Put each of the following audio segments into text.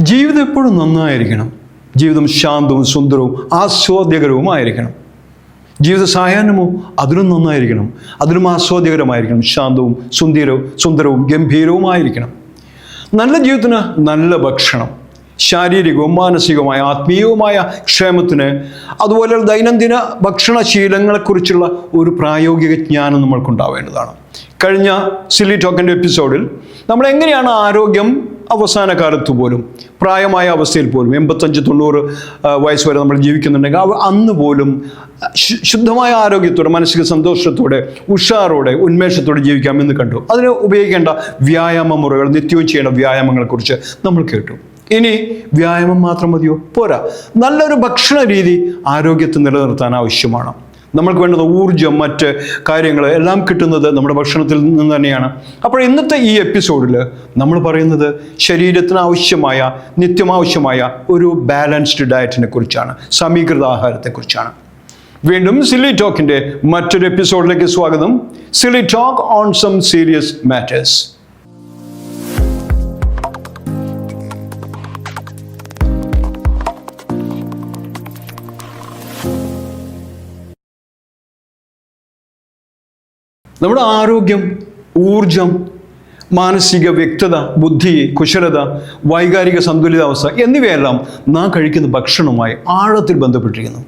ജീവിതം എപ്പോഴും നന്നായിരിക്കണം. ജീവിതം ശാന്തവും സുന്ദരവും ആസ്വാദ്യകരവുമായിരിക്കണം. ജീവിത സായാഹ്നമോ അതിനും നന്നായിരിക്കണം. അതിനും ആസ്വാദ്യകരമായിരിക്കണം. ശാന്തവും സുന്ദരവും സുന്ദരവും ഗംഭീരവുമായിരിക്കണം. നല്ല ജീവിതത്തിന് നല്ല ഭക്ഷണം. ശാരീരികവും മാനസികവുമായ ആത്മീയവുമായ ക്ഷേമത്തിന് അതുപോലെ ദൈനംദിന ഭക്ഷണശീലങ്ങളെക്കുറിച്ചുള്ള ഒരു പ്രായോഗിക ജ്ഞാനം നമ്മൾക്കുണ്ടാവേണ്ടതാണ്. കഴിഞ്ഞ സില്ലി ടോക്കന്റെ എപ്പിസോഡിൽ നമ്മൾ എങ്ങനെയാണ് ആരോഗ്യം അവസാന കാലത്ത് പോലും പ്രായമായ അവസ്ഥയിൽ പോലും എൺപത്തഞ്ച് തൊണ്ണൂറ് വയസ്സ് വരെ നമ്മൾ ജീവിക്കുന്നുണ്ടെങ്കിൽ അവ അന്ന് പോലും ശുദ്ധമായ ആരോഗ്യത്തോടെ മാനസിക സന്തോഷത്തോടെ ഉഷാറോടെ ഉന്മേഷത്തോടെ ജീവിക്കാം എന്ന് കണ്ടു. അതിന് ഉപയോഗിക്കേണ്ട വ്യായാമ മുറകൾ നിത്യവും ചെയ്യേണ്ട വ്യായാമങ്ങളെക്കുറിച്ച് നമ്മൾ കേട്ടു. ഇനി വ്യായാമം മാത്രം മതിയോ? പോരാ. നല്ലൊരു ഭക്ഷണ രീതി ആരോഗ്യത്തെ നിലനിർത്താൻ ആവശ്യമാണ്. നമ്മൾക്ക് വേണ്ടത് ഊർജം മറ്റ് കാര്യങ്ങൾ എല്ലാം കിട്ടുന്നത് നമ്മുടെ ഭക്ഷണത്തിൽ നിന്ന് തന്നെയാണ്. അപ്പോൾ ഇന്നത്തെ ഈ എപ്പിസോഡിൽ നമ്മൾ പറയുന്നത് ശരീരത്തിന് ആവശ്യമായ നിത്യമാവശ്യമായ ഒരു ബാലൻസ്ഡ് ഡയറ്റിനെ കുറിച്ചാണ് സമീകൃത ആഹാരത്തെക്കുറിച്ചാണ് വീണ്ടും സിലി ടോക്കിന്റെ മറ്റൊരു എപ്പിസോഡിലേക്ക് സ്വാഗതം. Silly talk on some serious matters നമ്മുടെ ആരോഗ്യം ഊർജം മാനസിക വ്യക്തത ബുദ്ധി കുശലത വൈകാരിക സന്തുലിതാവസ്ഥ എന്നിവയെല്ലാം നാം കഴിക്കുന്ന ഭക്ഷണവുമായി ആഴത്തിൽ ബന്ധപ്പെട്ടിരിക്കുന്നു.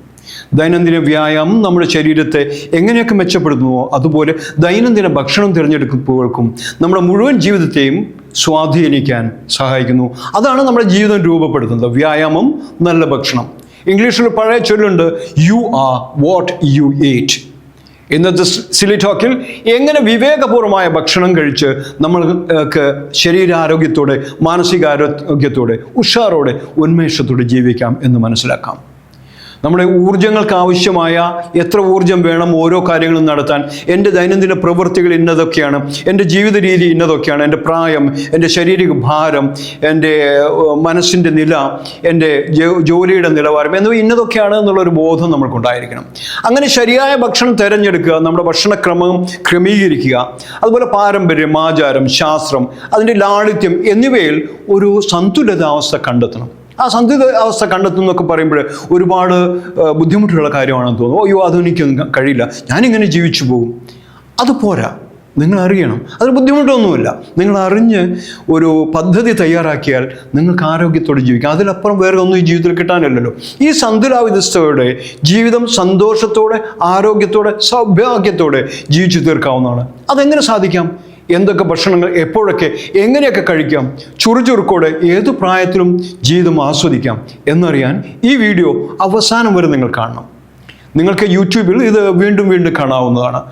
ദൈനംദിന വ്യായാമം നമ്മുടെ ശരീരത്തെ എങ്ങനെയൊക്കെ മെച്ചപ്പെടുത്തുന്നുവോ അതുപോലെ ദൈനംദിന ഭക്ഷണം തിരഞ്ഞെടുക്കുമ്പോഴേക്കും നമ്മുടെ മുഴുവൻ ജീവിതത്തെയും സ്വാധീനിക്കാൻ സഹായിക്കുന്നു. അതാണ് നമ്മുടെ ജീവിതം രൂപപ്പെടുത്തുന്നത്. വ്യായാമം നല്ല ഭക്ഷണം. ഇംഗ്ലീഷിൽ പഴയ ചൊല്ലുണ്ട് you are what you ate ഇന്നത്തെ സിലി ടോക്കിൽ എങ്ങനെ വിവേകപൂർവമായ ഭക്ഷണം കഴിച്ച് നമ്മൾക്ക് ശരീരാരോഗ്യത്തോടെ മാനസികാരോഗ്യത്തോടെ ഉഷാറോടെ ഉന്മേഷത്തോടെ ജീവിക്കാം എന്ന് മനസ്സിലാക്കാം. നമ്മുടെ ഊർജങ്ങൾക്ക് ആവശ്യമായ എത്ര ഊർജം വേണം ഓരോ കാര്യങ്ങളും നടത്താൻ എന്റെ ദൈനംദിന പ്രവൃത്തികൾ ഇന്നതൊക്കെയാണ് എന്റെ ജീവിത രീതി ഇന്നതൊക്കെയാണ് എന്റെ പ്രായം എന്റെ ശാരീരിക ഭാരം എന്റെ മനസ്സിന്റെ നില എന്റെ ജോലിയുടെ നിലവാരം എന്നിവ ഇന്നതൊക്കെയാണ് എന്നുള്ളൊരു ബോധം നമ്മൾക്കുണ്ടായിരിക്കണം. അങ്ങനെ ശരിയായ ഭക്ഷണം തിരഞ്ഞെടുക്കുക നമ്മുടെ ഭക്ഷണക്രമം ക്രമീകരിക്കുക അതുപോലെ പാരമ്പര്യം ആചാരം ശാസ്ത്രം അതിന്റെ ലാളിത്യം എന്നിവയിൽ ഒരു സന്തുലിതാവസ്ഥ കണ്ടെത്തണം. ആ സന്തുലിത അവസ്ഥ കണ്ടെത്തും എന്നൊക്കെ പറയുമ്പോൾ ഒരുപാട് ബുദ്ധിമുട്ടുള്ള കാര്യമാണെന്ന് തോന്നുന്നു. അയ്യോ അതെനിക്കൊന്നും കഴിയില്ല. ഞാനിങ്ങനെ ജീവിച്ചു പോകും. അത് പോരാ. നിങ്ങൾ അറിയണം അതിന് ബുദ്ധിമുട്ടൊന്നുമില്ല. നിങ്ങൾ അറിഞ്ഞ് ഒരു പദ്ധതി തയ്യാറാക്കിയാൽ നിങ്ങൾക്ക് ആരോഗ്യത്തോടെ ജീവിക്കാം. അതിലപ്പുറം വേറെ ഒന്നും ഈ ജീവിതത്തിൽ കിട്ടാനില്ലല്ലോ. ഈ സന്തുലാവിധസ്ഥയുടെ ജീവിതം സന്തോഷത്തോടെ ആരോഗ്യത്തോടെ സൗഭാഗ്യത്തോടെ ജീവിച്ചു തീർക്കാവുന്നതാണ്. അതെങ്ങനെ സാധിക്കാം? എന്തൊക്കെ ഭക്ഷണങ്ങൾ എപ്പോഴൊക്കെ എങ്ങനെയൊക്കെ കഴിക്കാം? ചുറുചുറുക്കോടെ ഏത് പ്രായത്തിലും ജീവിതം ആസ്വദിക്കാം എന്നറിയാൻ ഈ വീഡിയോ അവസാനം വരെ നിങ്ങൾ കാണണം. നിങ്ങൾക്ക് യൂട്യൂബിൽ ഇത് വീണ്ടും വീണ്ടും കാണാവുന്നതാണ്.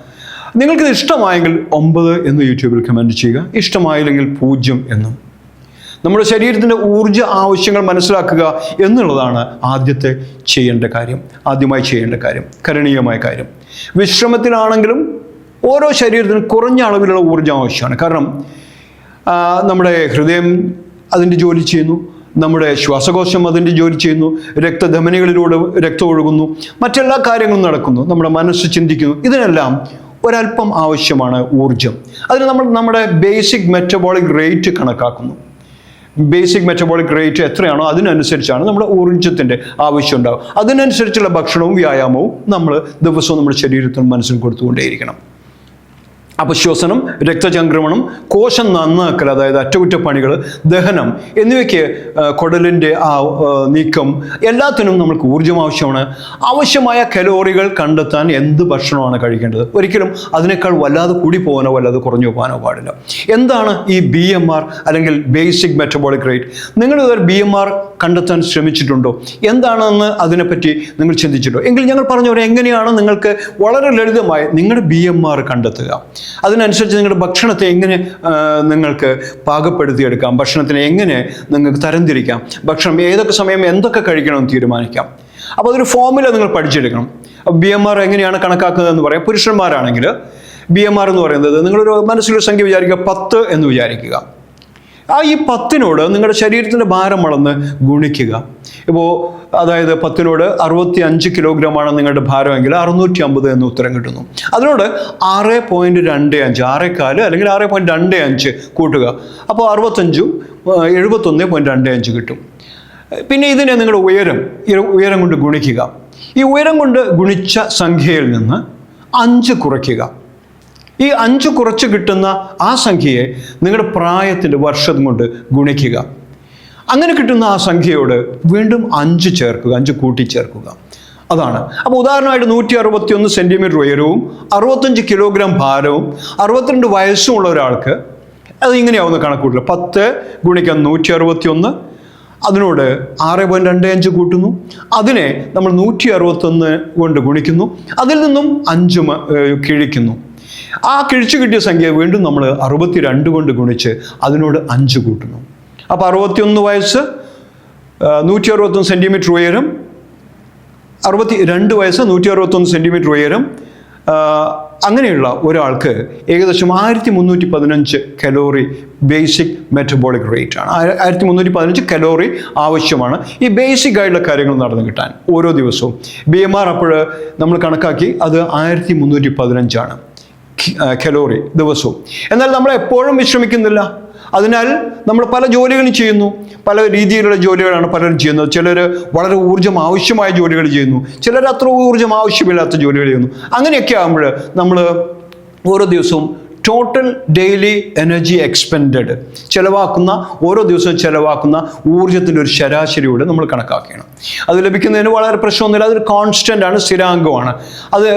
നിങ്ങൾക്കിത് ഇഷ്ടമായെങ്കിൽ ഒമ്പത് എന്ന് യൂട്യൂബിൽ കമന്റ് ചെയ്യുക. ഇഷ്ടമായില്ലെങ്കിൽ പൂജ്യം എന്നും. നമ്മുടെ ശരീരത്തിന്റെ ഊർജ ആവശ്യങ്ങൾ മനസ്സിലാക്കുക എന്നുള്ളതാണ് ആദ്യത്തെ ചെയ്യേണ്ട കാര്യം. ആദ്യമായി ചെയ്യേണ്ട കാര്യം. കരണീയമായ കാര്യം. വിശ്രമത്തിലാണെങ്കിലും ഓരോ ശരീരത്തിനും കുറഞ്ഞ അളവിലുള്ള ഊർജം ആവശ്യമാണ്. കാരണം നമ്മുടെ ഹൃദയം അതിന്റെ ജോലി ചെയ്യുന്നു നമ്മുടെ ശ്വാസകോശം അതിന്റെ ജോലി ചെയ്യുന്നു രക്തധമനികളിലൂടെ രക്തം ഒഴുകുന്നു മറ്റെല്ലാ കാര്യങ്ങളും നടക്കുന്നു നമ്മുടെ മനസ്സ് ചിന്തിക്കുന്നു. ഇതിനെല്ലാം ഒരല്പം ആവശ്യമാണ് ഊർജം അതിന് നമ്മൾ നമ്മുടെ ബേസിക് മെറ്റബോളിക് റേറ്റ് കണക്കാക്കുന്നു. ബേസിക് മെറ്റബോളിക് റേറ്റ് എത്രയാണോ അതിനനുസരിച്ചാണ് നമ്മുടെ ഊർജത്തിന്റെ ആവശ്യം ഉണ്ടാവും അതിനനുസരിച്ചുള്ള ഭക്ഷണവും വ്യായാമവും നമ്മൾ ദിവസവും നമ്മുടെ ശരീരത്തിനും മനസ്സിനും കൊടുത്തുകൊണ്ടേയിരിക്കണം. അപ്പോൾ ശ്വസനം രക്തചംക്രമണം കോശം നന്നാക്കൽ അതായത് അറ്റകുറ്റപ്പണികൾ ദഹനം എന്നിവയ്ക്ക് കുടലിന്റെ ആ നീക്കം എല്ലാത്തിനും നമുക്ക് ഊർജം ആവശ്യമാണ്. ആവശ്യമായ കലോറികൾ കണ്ടെത്താൻ എന്ത് ഭക്ഷണമാണ് കഴിക്കേണ്ടത്? ഒരിക്കലും അതിനേക്കാൾ വല്ലാതെ കൂടി പോകാനോ വല്ലാതെ കുറഞ്ഞു പോകാനോ പാടില്ല. എന്താണ് ഈ ബി എം ആർ അല്ലെങ്കിൽ ബേസിക് മെറ്റബോളിക് റേറ്റ് നിങ്ങൾ ഇതുവരെ ബി എം ആർ കണ്ടെത്താൻ ശ്രമിച്ചിട്ടുണ്ടോ? എന്താണെന്ന് അതിനെപ്പറ്റി നിങ്ങൾ ചിന്തിച്ചിട്ടുണ്ടോ? എങ്കിൽ ഞങ്ങൾ പറഞ്ഞവരെ എങ്ങനെയാണ് നിങ്ങൾക്ക് വളരെ ലളിതമായി നിങ്ങളുടെ ബി എം ആർ കണ്ടെത്തുക. അതിനനുസരിച്ച് നിങ്ങളുടെ ഭക്ഷണത്തെ എങ്ങനെ നിങ്ങൾക്ക് പാകപ്പെടുത്തിയെടുക്കാം ഭക്ഷണത്തിനെ എങ്ങനെ നിങ്ങൾക്ക് തരംതിരിക്കാം ഭക്ഷണം ഏതൊക്കെ സമയം എന്തൊക്കെ കഴിക്കണമെന്ന് തീരുമാനിക്കാം. അപ്പോൾ അതൊരു ഫോമുല നിങ്ങൾ പഠിച്ചെടുക്കണം. ബി എം ആർ എങ്ങനെയാണ് കണക്കാക്കുന്നതെന്ന് പറയാം. പുരുഷന്മാരാണെങ്കിൽ ബി എം ആർ എന്ന് പറയുന്നത് നിങ്ങളൊരു മനസ്സിലൊരു സംഖ്യ വിചാരിക്കുക പത്ത് എന്ന് വിചാരിക്കുക. ആ ഈ പത്തിനോട് നിങ്ങളുടെ ശരീരത്തിന്റെ ഭാരം അളന്ന് ഗുണിക്കുക. ഇപ്പോൾ അതായത് പത്തിനോട് അറുപത്തി അഞ്ച് കിലോഗ്രാമാണ് നിങ്ങളുടെ ഭാരമെങ്കിൽ അറുന്നൂറ്റി അമ്പത് എന്ന് ഉത്തരം കിട്ടുന്നു. അതിനോട് ആറ് പോയിന്റ് രണ്ട് അഞ്ച് ആറേക്കാൽ അല്ലെങ്കിൽ ആറ് പോയിന്റ് രണ്ട് അഞ്ച് കൂട്ടുക. അപ്പോൾ അറുപത്തഞ്ചും എഴുപത്തൊന്ന് പോയിന്റ് രണ്ട് അഞ്ച് കിട്ടും. പിന്നെ ഇതിനെ നിങ്ങളുടെ ഉയരം ഉയരം കൊണ്ട് ഗുണിക്കുക. ഈ ഉയരം കൊണ്ട് ഗുണിച്ച സംഖ്യയിൽ നിന്ന് അഞ്ച് കുറയ്ക്കുക. ഈ അഞ്ച് കുറച്ച് കിട്ടുന്ന ആ സംഖ്യയെ നിങ്ങളുടെ പ്രായത്തിന്റെ വർഷം കൊണ്ട് ഗുണിക്കുക. അങ്ങനെ കിട്ടുന്ന ആ സംഖ്യയോട് വീണ്ടും അഞ്ച് ചേർക്കുക അഞ്ച് കൂട്ടിച്ചേർക്കുക അതാണ്. അപ്പോൾ ഉദാഹരണമായിട്ട് നൂറ്റി അറുപത്തി ഒന്ന് സെന്റിമീറ്റർ ഉയരവും അറുപത്തഞ്ച് കിലോഗ്രാം ഭാരവും അറുപത്തിരണ്ട് വയസ്സുമുള്ള ഒരാൾക്ക് അത് ഇങ്ങനെയാവുന്ന കണക്കൂട്ടില്ല പത്ത് ഗുണിക്കാൻ നൂറ്റി അറുപത്തി ഒന്ന് അതിനോട് ആറ് പോയിന്റ് രണ്ട് അഞ്ച് കൂട്ടുന്നു. അതിനെ നമ്മൾ നൂറ്റി അറുപത്തൊന്ന് കൊണ്ട് ഗുണിക്കുന്നു. അതിൽ നിന്നും അഞ്ച് കിഴിക്കുന്നു. ആ കിഴിച്ചു കിട്ടിയ സംഖ്യ വീണ്ടും നമ്മൾ അറുപത്തി രണ്ട് കൊണ്ട് ഗുണിച്ച് അതിനോട് അഞ്ച് കൂട്ടുന്നു. അപ്പോൾ അറുപത്തിയൊന്ന് വയസ്സ് നൂറ്റി അറുപത്തൊന്ന് സെന്റിമീറ്റർ ഉയരം അറുപത്തി രണ്ട് വയസ്സ് നൂറ്റി അറുപത്തൊന്ന് സെന്റിമീറ്റർ ഉയരം അങ്ങനെയുള്ള ഒരാൾക്ക് ഏകദേശം ആയിരത്തി മുന്നൂറ്റി പതിനഞ്ച് കലോറി ബേസിക് മെറ്റബോളിക് റേറ്റ് ആണ്. ആയ- ആയിരത്തി മുന്നൂറ്റി പതിനഞ്ച് കലോറി ആവശ്യമാണ്. ഈ ബേസിക് ആയിട്ടുള്ള കാര്യങ്ങൾ നടന്നു കിട്ടാൻ ഓരോ ദിവസവും. ബി എം ആർ അപ്പോൾ നമ്മൾ കണക്കാക്കി അത് ആയിരത്തി മുന്നൂറ്റി പതിനഞ്ചാണ് കലോറി ദിവസവും. എന്നാൽ നമ്മൾ എപ്പോഴും വിശ്രമിക്കുന്നില്ല. അതിനാൽ നമ്മൾ പല ജോലികളും ചെയ്യുന്നു. പല രീതിയിലുള്ള ജോലികളാണ് പലരും ചെയ്യുന്നത്. ചിലർ വളരെ ഊർജം ആവശ്യമായ ജോലികൾ ചെയ്യുന്നു. ചിലർ അത്ര ഊർജം ആവശ്യമില്ലാത്ത ജോലികൾ ചെയ്യുന്നു. അങ്ങനെയൊക്കെ ആകുമ്പോൾ നമ്മൾ ഓരോ ദിവസവും ടോട്ടൽ ഡെയിലി എനർജി എക്സ്പെൻഡഡ് ചിലവാക്കുന്ന ഓരോ ദിവസവും ചിലവാക്കുന്ന ഊർജത്തിന്റെ ഒരു ശരാശരിയോടെ നമ്മൾ കണക്കാക്കണം അത് ലഭിക്കുന്നതിന് വളരെ പ്രശ്നമൊന്നുമില്ല. അതൊരു കോൺസ്റ്റന്റ് ആണ് സ്ഥിരാംഗമാണ് അത്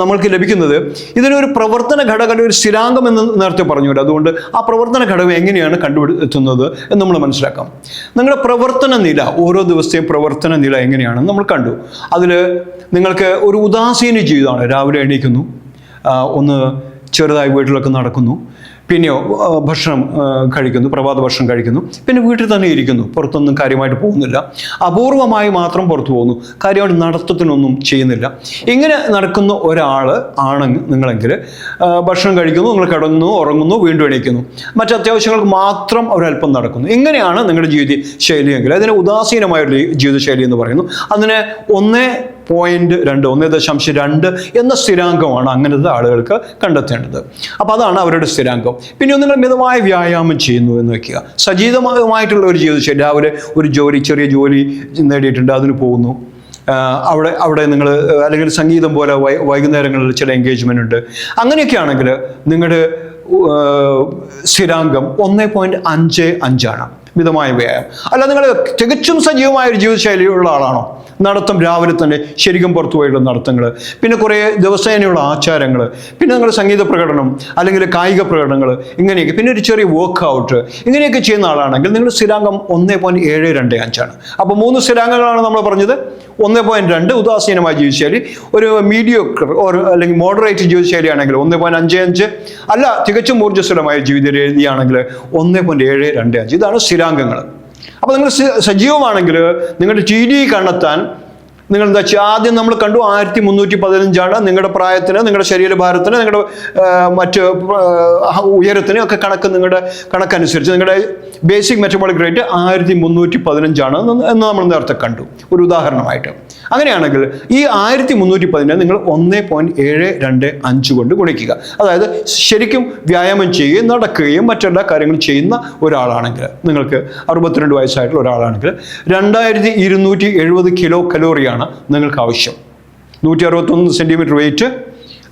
നമ്മൾക്ക് ലഭിക്കുന്നത് ഇതിനൊരു പ്രവർത്തന ഘടകം ഒരു സ്ഥിരാംഗം എന്ന് നേരത്തെ പറഞ്ഞു അതുകൊണ്ട് ആ പ്രവർത്തന ഘടകം എങ്ങനെയാണ് കണ്ടുപിടുത്തുന്നത് എന്ന് നമ്മൾ മനസ്സിലാക്കാം. നിങ്ങളുടെ പ്രവർത്തന നില ഓരോ ദിവസത്തെയും പ്രവർത്തന നില എങ്ങനെയാണെന്ന് നമ്മൾ കണ്ടു. അതിൽ നിങ്ങൾക്ക് ഒരു ഉദാസീന ജീവിതമാണ്. രാവിലെ എണീക്കുന്നു. ഒന്ന് ചെറുതായി വീട്ടിലൊക്കെ നടക്കുന്നു. പിന്നെയോ ഭക്ഷണം കഴിക്കുന്നു പ്രഭാത ഭക്ഷണം കഴിക്കുന്നു. പിന്നെ വീട്ടിൽ തന്നെ ഇരിക്കുന്നു. പുറത്തൊന്നും കാര്യമായിട്ട് പോകുന്നില്ല. അപൂർവമായി മാത്രം പുറത്തു പോകുന്നു. കാര്യമായിട്ട് നടത്തത്തിനൊന്നും ചെയ്യുന്നില്ല. ഇങ്ങനെ നടക്കുന്ന ഒരാൾ ആണെങ്കിൽ നിങ്ങളെങ്കിൽ ഭക്ഷണം കഴിക്കുന്നു നിങ്ങൾ കിടന്നു ഉറങ്ങുന്നു വീണ്ടും എണീക്കുന്നു. മറ്റ് അത്യാവശ്യങ്ങൾക്ക് മാത്രം ഒരല്പം നടക്കുന്നു. ഇങ്ങനെയാണ് നിങ്ങളുടെ ജീവിത ശൈലിയെങ്കിൽ അതിന് ഉദാസീനമായ ഒരു ജീവിതശൈലി എന്ന് പറയുന്നു. അതിനെ ഒന്നേ പോയിന്റ് രണ്ട് ഒന്ന് ദശാംശം രണ്ട് എന്ന സ്ഥിരാങ്കമാണ് അങ്ങനത്തെ ആളുകൾക്ക് കണ്ടെത്തേണ്ടത്. അപ്പോൾ അതാണ് അവരുടെ സ്ഥിരാങ്കം. പിന്നെ നിങ്ങൾ മിതമായ വ്യായാമം ചെയ്യുന്നു എന്ന് വെക്കുക. സജീവമായിട്ടുള്ള ഒരു ജീവിതശൈലി രാവിലെ ഒരു ജോലി ചെറിയ ജോലി നേടിയിട്ടുണ്ട് അതിന് പോകുന്നു. അവിടെ അവിടെ നിങ്ങൾ അല്ലെങ്കിൽ സംഗീതം പോലെ വൈകുന്നേരങ്ങളിൽ ചില എൻഗേജ്മെന്റ് ഉണ്ട്. അങ്ങനെയൊക്കെ ആണെങ്കിൽ നിങ്ങളുടെ സ്ഥിരാംഗം ഒന്ന് പോയിന്റ് അഞ്ച് അഞ്ചാണ്. മിതമായ വ്യായാമം അല്ല നിങ്ങൾ തികച്ചും സജീവമായ ഒരു ജീവിതശൈലിയുള്ള ആളാണോ? നടത്തം രാവിലെ തന്നെ ശരിക്കും പുറത്തു പോയുള്ള നടത്തങ്ങൾ പിന്നെ കുറേ ദിവസേനയുള്ള ആചാരങ്ങൾ പിന്നെ നിങ്ങൾ സംഗീത പ്രകടനം അല്ലെങ്കിൽ കായിക പ്രകടനങ്ങൾ ഇങ്ങനെയൊക്കെ. പിന്നെ ഒരു ചെറിയ വർക്ക്ഔട്ട് ഇങ്ങനെയൊക്കെ ചെയ്യുന്ന ആളാണെങ്കിൽ നിങ്ങൾ സ്ഥിരാംഗം ഒന്ന് പോയിന്റ് ഏഴ് രണ്ട് അഞ്ചാണ്. അപ്പോൾ മൂന്ന് സ്ഥിരാംഗങ്ങളാണ് നമ്മൾ പറഞ്ഞത്. ഒന്ന് പോയിന്റ് രണ്ട് ഉദാസീനമായ ജീവിതശൈലി ഒരു മീഡിയോക്കർ ഓർ അല്ലെങ്കിൽ മോഡറേറ്റ് ജീവിതശൈലിയാണെങ്കിൽ ഒന്ന് പോയിന്റ് അഞ്ച് അഞ്ച് അല്ല തികച്ചും ഊർജസ്വലമായ ജീവിത രീതിയാണെങ്കിൽ ഒന്ന് പോയിന്റ് ഏഴ് രണ്ട് അഞ്ച്. ഇതാണ് സ്ഥിരാംഗങ്ങൾ അപ്പോൾ നിങ്ങൾ സജീവമാണെങ്കിൽ നിങ്ങളുടെ ടി ഡി കണ്ടെത്താൻ നിങ്ങൾ എന്താ വെച്ചാൽ ആദ്യം നമ്മൾ കണ്ടു ആയിരത്തി മുന്നൂറ്റി പതിനഞ്ചാണ് നിങ്ങളുടെ പ്രായത്തിന് നിങ്ങളുടെ ശരീരഭാരത്തിന് നിങ്ങളുടെ മറ്റ് ഉയരത്തിന് ഒക്കെ കണക്ക് നിങ്ങളുടെ കണക്കനുസരിച്ച് നിങ്ങളുടെ ബേസിക് മെറ്റബോളിക് റേറ്റ് ആയിരത്തി മുന്നൂറ്റി പതിനഞ്ചാണ് എന്ന് നമ്മൾ നേരത്തെ കണ്ടു. ഒരു ഉദാഹരണമായിട്ട്. അങ്ങനെയാണെങ്കിൽ ഈ ആയിരത്തി മുന്നൂറ്റി പതിനെ നിങ്ങൾ ഒന്ന് പോയിന്റ് ഏഴ് രണ്ട് അഞ്ച് കൊണ്ട് ഗുണിക്കുക. അതായത് ശരിക്കും വ്യായാമം ചെയ്യുകയും നടക്കുകയും മറ്റെല്ലാ കാര്യങ്ങളും ചെയ്യുന്ന ഒരാളാണെങ്കിൽ നിങ്ങൾക്ക് അറുപത്തിരണ്ട് വയസ്സായിട്ടുള്ള ഒരാളാണെങ്കിൽ രണ്ടായിരത്തി ഇരുന്നൂറ്റി എഴുപത് കിലോ കലോറിയാണ് നിങ്ങൾക്ക് ആവശ്യം. നൂറ്റി അറുപത്തൊന്ന് സെന്റിമീറ്റർ വെയിറ്റ്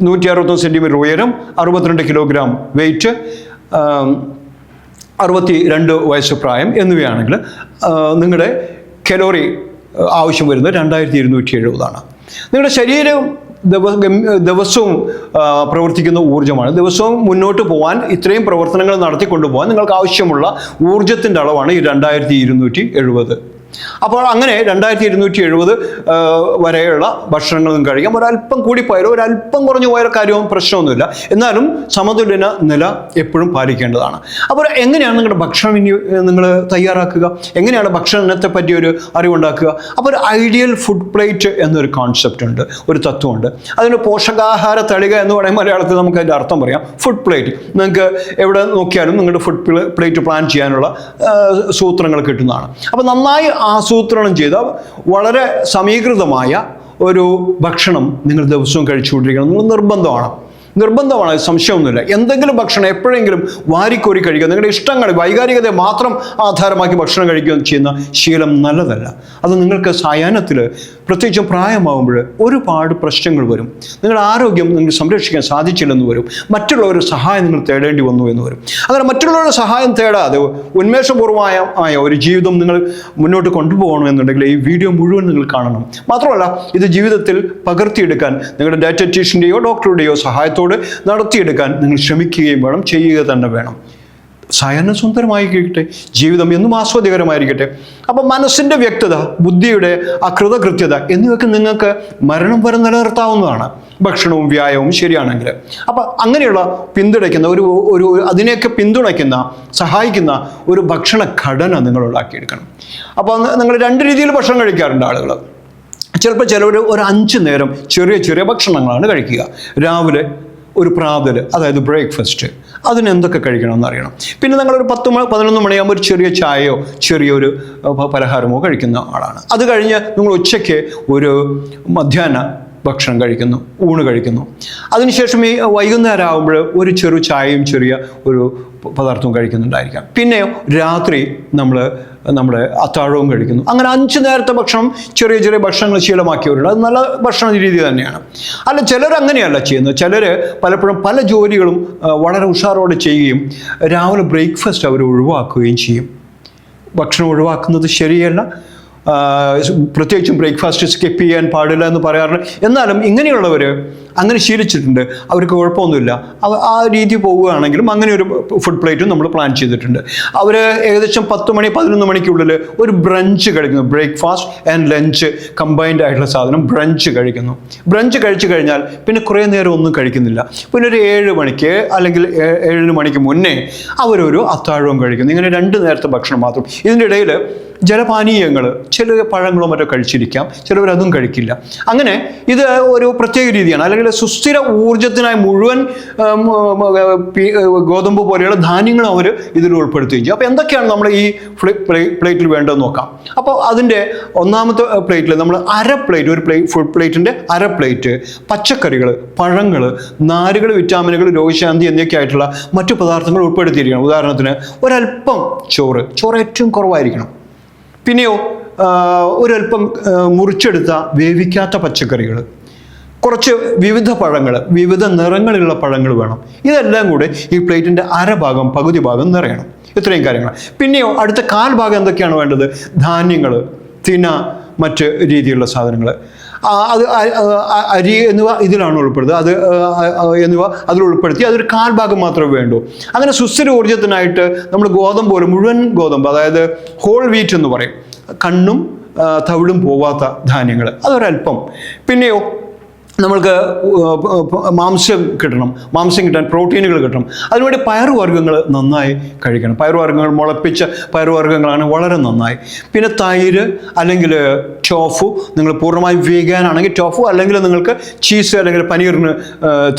നൂറ്റി അറുപത്തൊന്ന് സെന്റിമീറ്റർ ഉയരം അറുപത്തിരണ്ട് കിലോഗ്രാം വെയിറ്റ് അറുപത്തി രണ്ട് വയസ്സ് പ്രായം എന്നിവയാണെങ്കിൽ നിങ്ങളുടെ കലോറി ആവശ്യം വരുന്നത് രണ്ടായിരത്തി ഇരുന്നൂറ്റി എഴുപതാണ് നിങ്ങളുടെ ശരീരം ദിവസവും പ്രവർത്തിക്കുന്ന ഊർജമാണ്. ദിവസവും മുന്നോട്ട് പോകാൻ ഇത്രയും പ്രവർത്തനങ്ങൾ നടത്തിക്കൊണ്ടുപോകാൻ നിങ്ങൾക്ക് ആവശ്യമുള്ള ഊർജത്തിന്റെ അളവാണ് ഈ രണ്ടായിരത്തി ഇരുന്നൂറ്റി എഴുപത് അപ്പോൾ അങ്ങനെ രണ്ടായിരത്തി ഇരുന്നൂറ്റി എഴുപത് വരെയുള്ള ഭക്ഷണങ്ങളും കഴിക്കാം. ഒരല്പം കൂടിപ്പോയാലോ ഒരല്പം കുറഞ്ഞു പോയാലോ കാര്യവും പ്രശ്നമൊന്നുമില്ല. എന്നാലും സമതുലന നില എപ്പോഴും പാലിക്കേണ്ടതാണ്. അപ്പോൾ എങ്ങനെയാണ് നിങ്ങളുടെ ഭക്ഷണം ഇനി നിങ്ങൾ തയ്യാറാക്കുക? എങ്ങനെയാണ് ഭക്ഷണത്തെ പറ്റി ഒരു അറിവുണ്ടാക്കുക? അപ്പോൾ ഒരു ഐഡിയൽ ഫുഡ് പ്ലേറ്റ് എന്നൊരു കോൺസെപ്റ്റ് ഉണ്ട് ഒരു തത്വമുണ്ട്. അതിന് പോഷകാഹാര തളിക എന്ന് പറയുമ്പോൾ മലയാളത്തിൽ നമുക്ക് അതിന്റെ അർത്ഥം പറയാം. Food plate. നിങ്ങൾക്ക് എവിടെ നോക്കിയാലും നിങ്ങളുടെ ഫുഡ് പ്ലേറ്റ് പ്ലാൻ ചെയ്യാനുള്ള സൂത്രങ്ങൾ കിട്ടുന്നതാണ്. അപ്പോൾ നന്നായി ആസൂത്രണം ചെയ്ത വളരെ സമീകൃതമായ ഒരു ഭക്ഷണം നിങ്ങൾ ദിവസവും കഴിച്ചുകൊണ്ടിരിക്കണം. നിങ്ങൾ നിർബന്ധമാണ്. നിർബന്ധമാണ് സംശയമൊന്നുമില്ല. എന്തെങ്കിലും ഭക്ഷണം എപ്പോഴെങ്കിലും വാരിക്കോരി കഴിക്കുക. നിങ്ങളുടെ ഇഷ്ടങ്ങൾ വൈകാരികതയെ മാത്രം ആധാരമാക്കി ഭക്ഷണം കഴിക്കുക ചെയ്യുന്ന ശീലം നല്ലതല്ല. അത് നിങ്ങൾക്ക് സായാഹ്നത്തിൽ പ്രത്യേകിച്ചും പ്രായമാകുമ്പോൾ ഒരുപാട് പ്രശ്നങ്ങൾ വരും. നിങ്ങളുടെ ആരോഗ്യം നിങ്ങൾ സംരക്ഷിക്കാൻ സാധിച്ചില്ലെന്ന് വരും. മറ്റുള്ളവരുടെ സഹായം നിങ്ങൾ തേടേണ്ടി വന്നു എന്ന് വരും. അങ്ങനെ മറ്റുള്ളവരുടെ സഹായം തേടാതെ ഉന്മേഷപൂർവമായ ആയ ഒരു ജീവിതം നിങ്ങൾ മുന്നോട്ട് കൊണ്ടുപോകണമെന്നുണ്ടെങ്കിൽ ഈ വീഡിയോ മുഴുവൻ നിങ്ങൾ കാണണം. മാത്രമല്ല ഇത് ജീവിതത്തിൽ പകർത്തിയെടുക്കാൻ നിങ്ങളുടെ ഡയറ്ററ്റീഷ്യന്റെയോ ഡോക്ടറുടെയോ സഹായത്തോടെ നടത്തിയെടുക്കാൻ നിങ്ങൾ ശ്രമിക്കുകയും വേണം ചെയ്യുക തന്നെ വേണം. സഹന സുന്ദരമായി കേട്ടെ ജീവിതം എന്നും ആസ്വാദ്യകരമായിരിക്കട്ടെ. അപ്പം മനസ്സിന്റെ വ്യക്തത ബുദ്ധിയുടെ അകൃതകൃത്യത എന്നിവയൊക്കെ നിങ്ങൾക്ക് മരണം വരെ നിലനിർത്താവുന്നതാണ്. ഭക്ഷണവും വ്യായാമവും ശരിയാണെങ്കിൽ. അപ്പം അങ്ങനെയുള്ള പിന്തുണയ്ക്കുന്ന ഒരു ഒരു അതിനെയൊക്കെ പിന്തുണയ്ക്കുന്ന സഹായിക്കുന്ന ഒരു ഭക്ഷണ ഘടന നിങ്ങൾ ഉണ്ടാക്കിയെടുക്കണം. അപ്പോൾ നിങ്ങൾ രണ്ട് രീതിയിൽ ഭക്ഷണം കഴിക്കാറുണ്ട് ആളുകൾ. ചിലപ്പോൾ ചിലവർ ഒരു അഞ്ച് നേരം ചെറിയ ചെറിയ ഭക്ഷണങ്ങളാണ് കഴിക്കുക. രാവിലെ ഒരു പ്രാതൽ അതായത് ബ്രേക്ക്ഫാസ്റ്റ് അതിന് എന്തൊക്കെ കഴിക്കണമെന്ന് അറിയണം. പിന്നെ നിങ്ങളൊരു പത്ത് മണി പതിനൊന്ന് മണിയാകുമ്പോൾ ഒരു ചെറിയ ചായയോ ചെറിയൊരു പലഹാരമോ കഴിക്കുന്ന ആളാണ്. അത് കഴിഞ്ഞ് നിങ്ങൾ ഉച്ചയ്ക്ക് ഒരു മധ്യാഹ്ന ഭക്ഷണം കഴിക്കുന്നു ഊണ് കഴിക്കുന്നു. അതിനുശേഷം ഈ വൈകുന്നേരം ആകുമ്പോൾ ഒരു ചെറു ചായയും ചെറിയ ഒരു പദാർത്ഥവും കഴിക്കുന്നുണ്ടായിരിക്കാം. പിന്നെ രാത്രി നമ്മൾ നമ്മുടെ അത്താഴവും കഴിക്കുന്നു. അങ്ങനെ അഞ്ച് നേരത്തെ ഭക്ഷണം ചെറിയ ചെറിയ ഭക്ഷണങ്ങൾ ശീലമാക്കിയവരുണ്ട്. അത് നല്ല ഭക്ഷണ രീതി തന്നെയാണ്. അല്ല ചിലർ അങ്ങനെയല്ല ചെയ്യുന്നത്. ചിലർ പലപ്പോഴും പല ജോലികളും വളരെ ഉഷാറോടെ ചെയ്യുകയും രാവിലെ ബ്രേക്ക്ഫാസ്റ്റ് അവർ ഒഴിവാക്കുകയും ചെയ്യും. ഭക്ഷണം ഒഴിവാക്കുന്നത് ശരിയല്ല. പ്രത്യേകിച്ചും ബ്രേക്ക്ഫാസ്റ്റ് സ്കിപ്പ് ചെയ്യാൻ പാടില്ല എന്ന് പറയാറുണ്ട്. എന്നാലും ഇങ്ങനെയുള്ളവർ അങ്ങനെ ശീലിച്ചിട്ടുണ്ട്. അവർക്ക് കുഴപ്പമൊന്നുമില്ല. ആ രീതി പോവുകയാണെങ്കിലും അങ്ങനെ ഒരു ഫുഡ് പ്ലേറ്റും നമ്മൾ പ്ലാൻ ചെയ്തിട്ടുണ്ട്. അവർ ഏകദേശം പത്ത് മണി പതിനൊന്ന് മണിക്കുള്ളിൽ ഒരു ബ്രഞ്ച് കഴിക്കുന്നു. ബ്രേക്ക്ഫാസ്റ്റ് ആൻഡ് ലഞ്ച് കമ്പൈൻഡ് ആയിട്ടുള്ള സാധനം ബ്രഞ്ച് കഴിക്കുന്നു. ബ്രഞ്ച് കഴിച്ചു കഴിഞ്ഞാൽ പിന്നെ കുറേ നേരം ഒന്നും കഴിക്കുന്നില്ല. പിന്നെ ഒരു ഏഴ് മണിക്ക് അല്ലെങ്കിൽ ഏഴ് മണിക്ക് മുന്നേ അവരൊരു അത്താഴവും കഴിക്കുന്നു. ഇങ്ങനെ രണ്ട് നേരത്തെ ഭക്ഷണം മാത്രം. ഇതിന്റെ ഇടയിൽ ജലപാനീയങ്ങൾ ചില പഴങ്ങളോ മറ്റോ കഴിച്ചിരിക്കാം. ചിലവരതും കഴിക്കില്ല. അങ്ങനെ ഇത് ഒരു പ്രത്യേക രീതിയാണ്. അല്ലെങ്കിൽ സുസ്ഥിര ഊർജത്തിനായി മുഴുവൻ ഗോതമ്പ് പോലെയുള്ള ധാന്യങ്ങളും അവർ ഇതിൽ ഉൾപ്പെടുത്തുകയും ചെയ്യും. അപ്പോൾ എന്തൊക്കെയാണ് നമ്മൾ ഈ പ്ലേറ്റിൽ വേണ്ടതെന്ന് നോക്കാം. അപ്പോൾ അതിന്റെ ഒന്നാമത്തെ പ്ലേറ്റിൽ നമ്മൾ അര പ്ലേറ്റ് ഒരു പ്ലേ ഫുഡ് പ്ലേറ്റിന്റെ അര പ്ലേറ്റ് പച്ചക്കറികൾ പഴങ്ങൾ നാരുകൾ വിറ്റാമിനുകൾ രോഗശാന്തി എന്നിവയൊക്കെ ആയിട്ടുള്ള മറ്റു പദാർത്ഥങ്ങൾ ഉൾപ്പെടുത്തിയിരിക്കണം. ഉദാഹരണത്തിന് ഒരല്പം ചോറ്. ചോറ് ഏറ്റവും കുറവായിരിക്കണം. പിന്നെയോ ഒരല്പം മുറിച്ചെടുത്ത വേവിക്കാത്ത പച്ചക്കറികൾ കുറച്ച് വിവിധ പഴങ്ങൾ വിവിധ നിറങ്ങളിലുള്ള പഴങ്ങൾ വേണം. ഇതെല്ലാം കൂടെ ഈ പ്ലേറ്റിന്റെ അരഭാഗം പകുതി ഭാഗം നിറയണം. ഇത്രയും കാര്യങ്ങൾ. പിന്നെയോ അടുത്ത കാൽ ഭാഗം എന്തൊക്കെയാണ് വേണ്ടത്? ധാന്യങ്ങൾ തിന മറ്റ് രീതിയിലുള്ള സാധനങ്ങൾ. അത് അരി എന്നിവ ഇതിലാണ് ഉൾപ്പെടുന്നത്. അത് എന്നിവ അതിൽ ഉൾപ്പെടുത്തി അതൊരു കാൽഭാഗം മാത്രമേ വേണ്ടൂ. അങ്ങനെ സുസ്ഥിര ഊർജത്തിനായിട്ട് നമ്മൾ ഗോതമ്പ് പോലെ മുഴുവൻ ഗോതമ്പ് അതായത് ഹോൾ വീറ്റ് എന്ന് പറയും. കണ്ണും തവിടും പോവാത്ത ധാന്യങ്ങൾ. അതൊരല്പം പിന്നെയോ നമ്മൾക്ക് മാംസം കിട്ടണം. മാംസം കിട്ടാൻ പ്രോട്ടീനുകൾ കിട്ടണം. അതിനുവേണ്ടി പയറുവർഗങ്ങൾ നന്നായി കഴിക്കണം. പയറുവർഗങ്ങൾ മുളപ്പിച്ച പയറുവർഗങ്ങളാണ് വളരെ നന്നായി. പിന്നെ തൈര് അല്ലെങ്കിൽ ടോഫു നിങ്ങൾ പൂർണമായും വീഗാനാണെങ്കിൽ ടോഫു അല്ലെങ്കിൽ നിങ്ങൾക്ക് ചീസ് അല്ലെങ്കിൽ പനീറിന്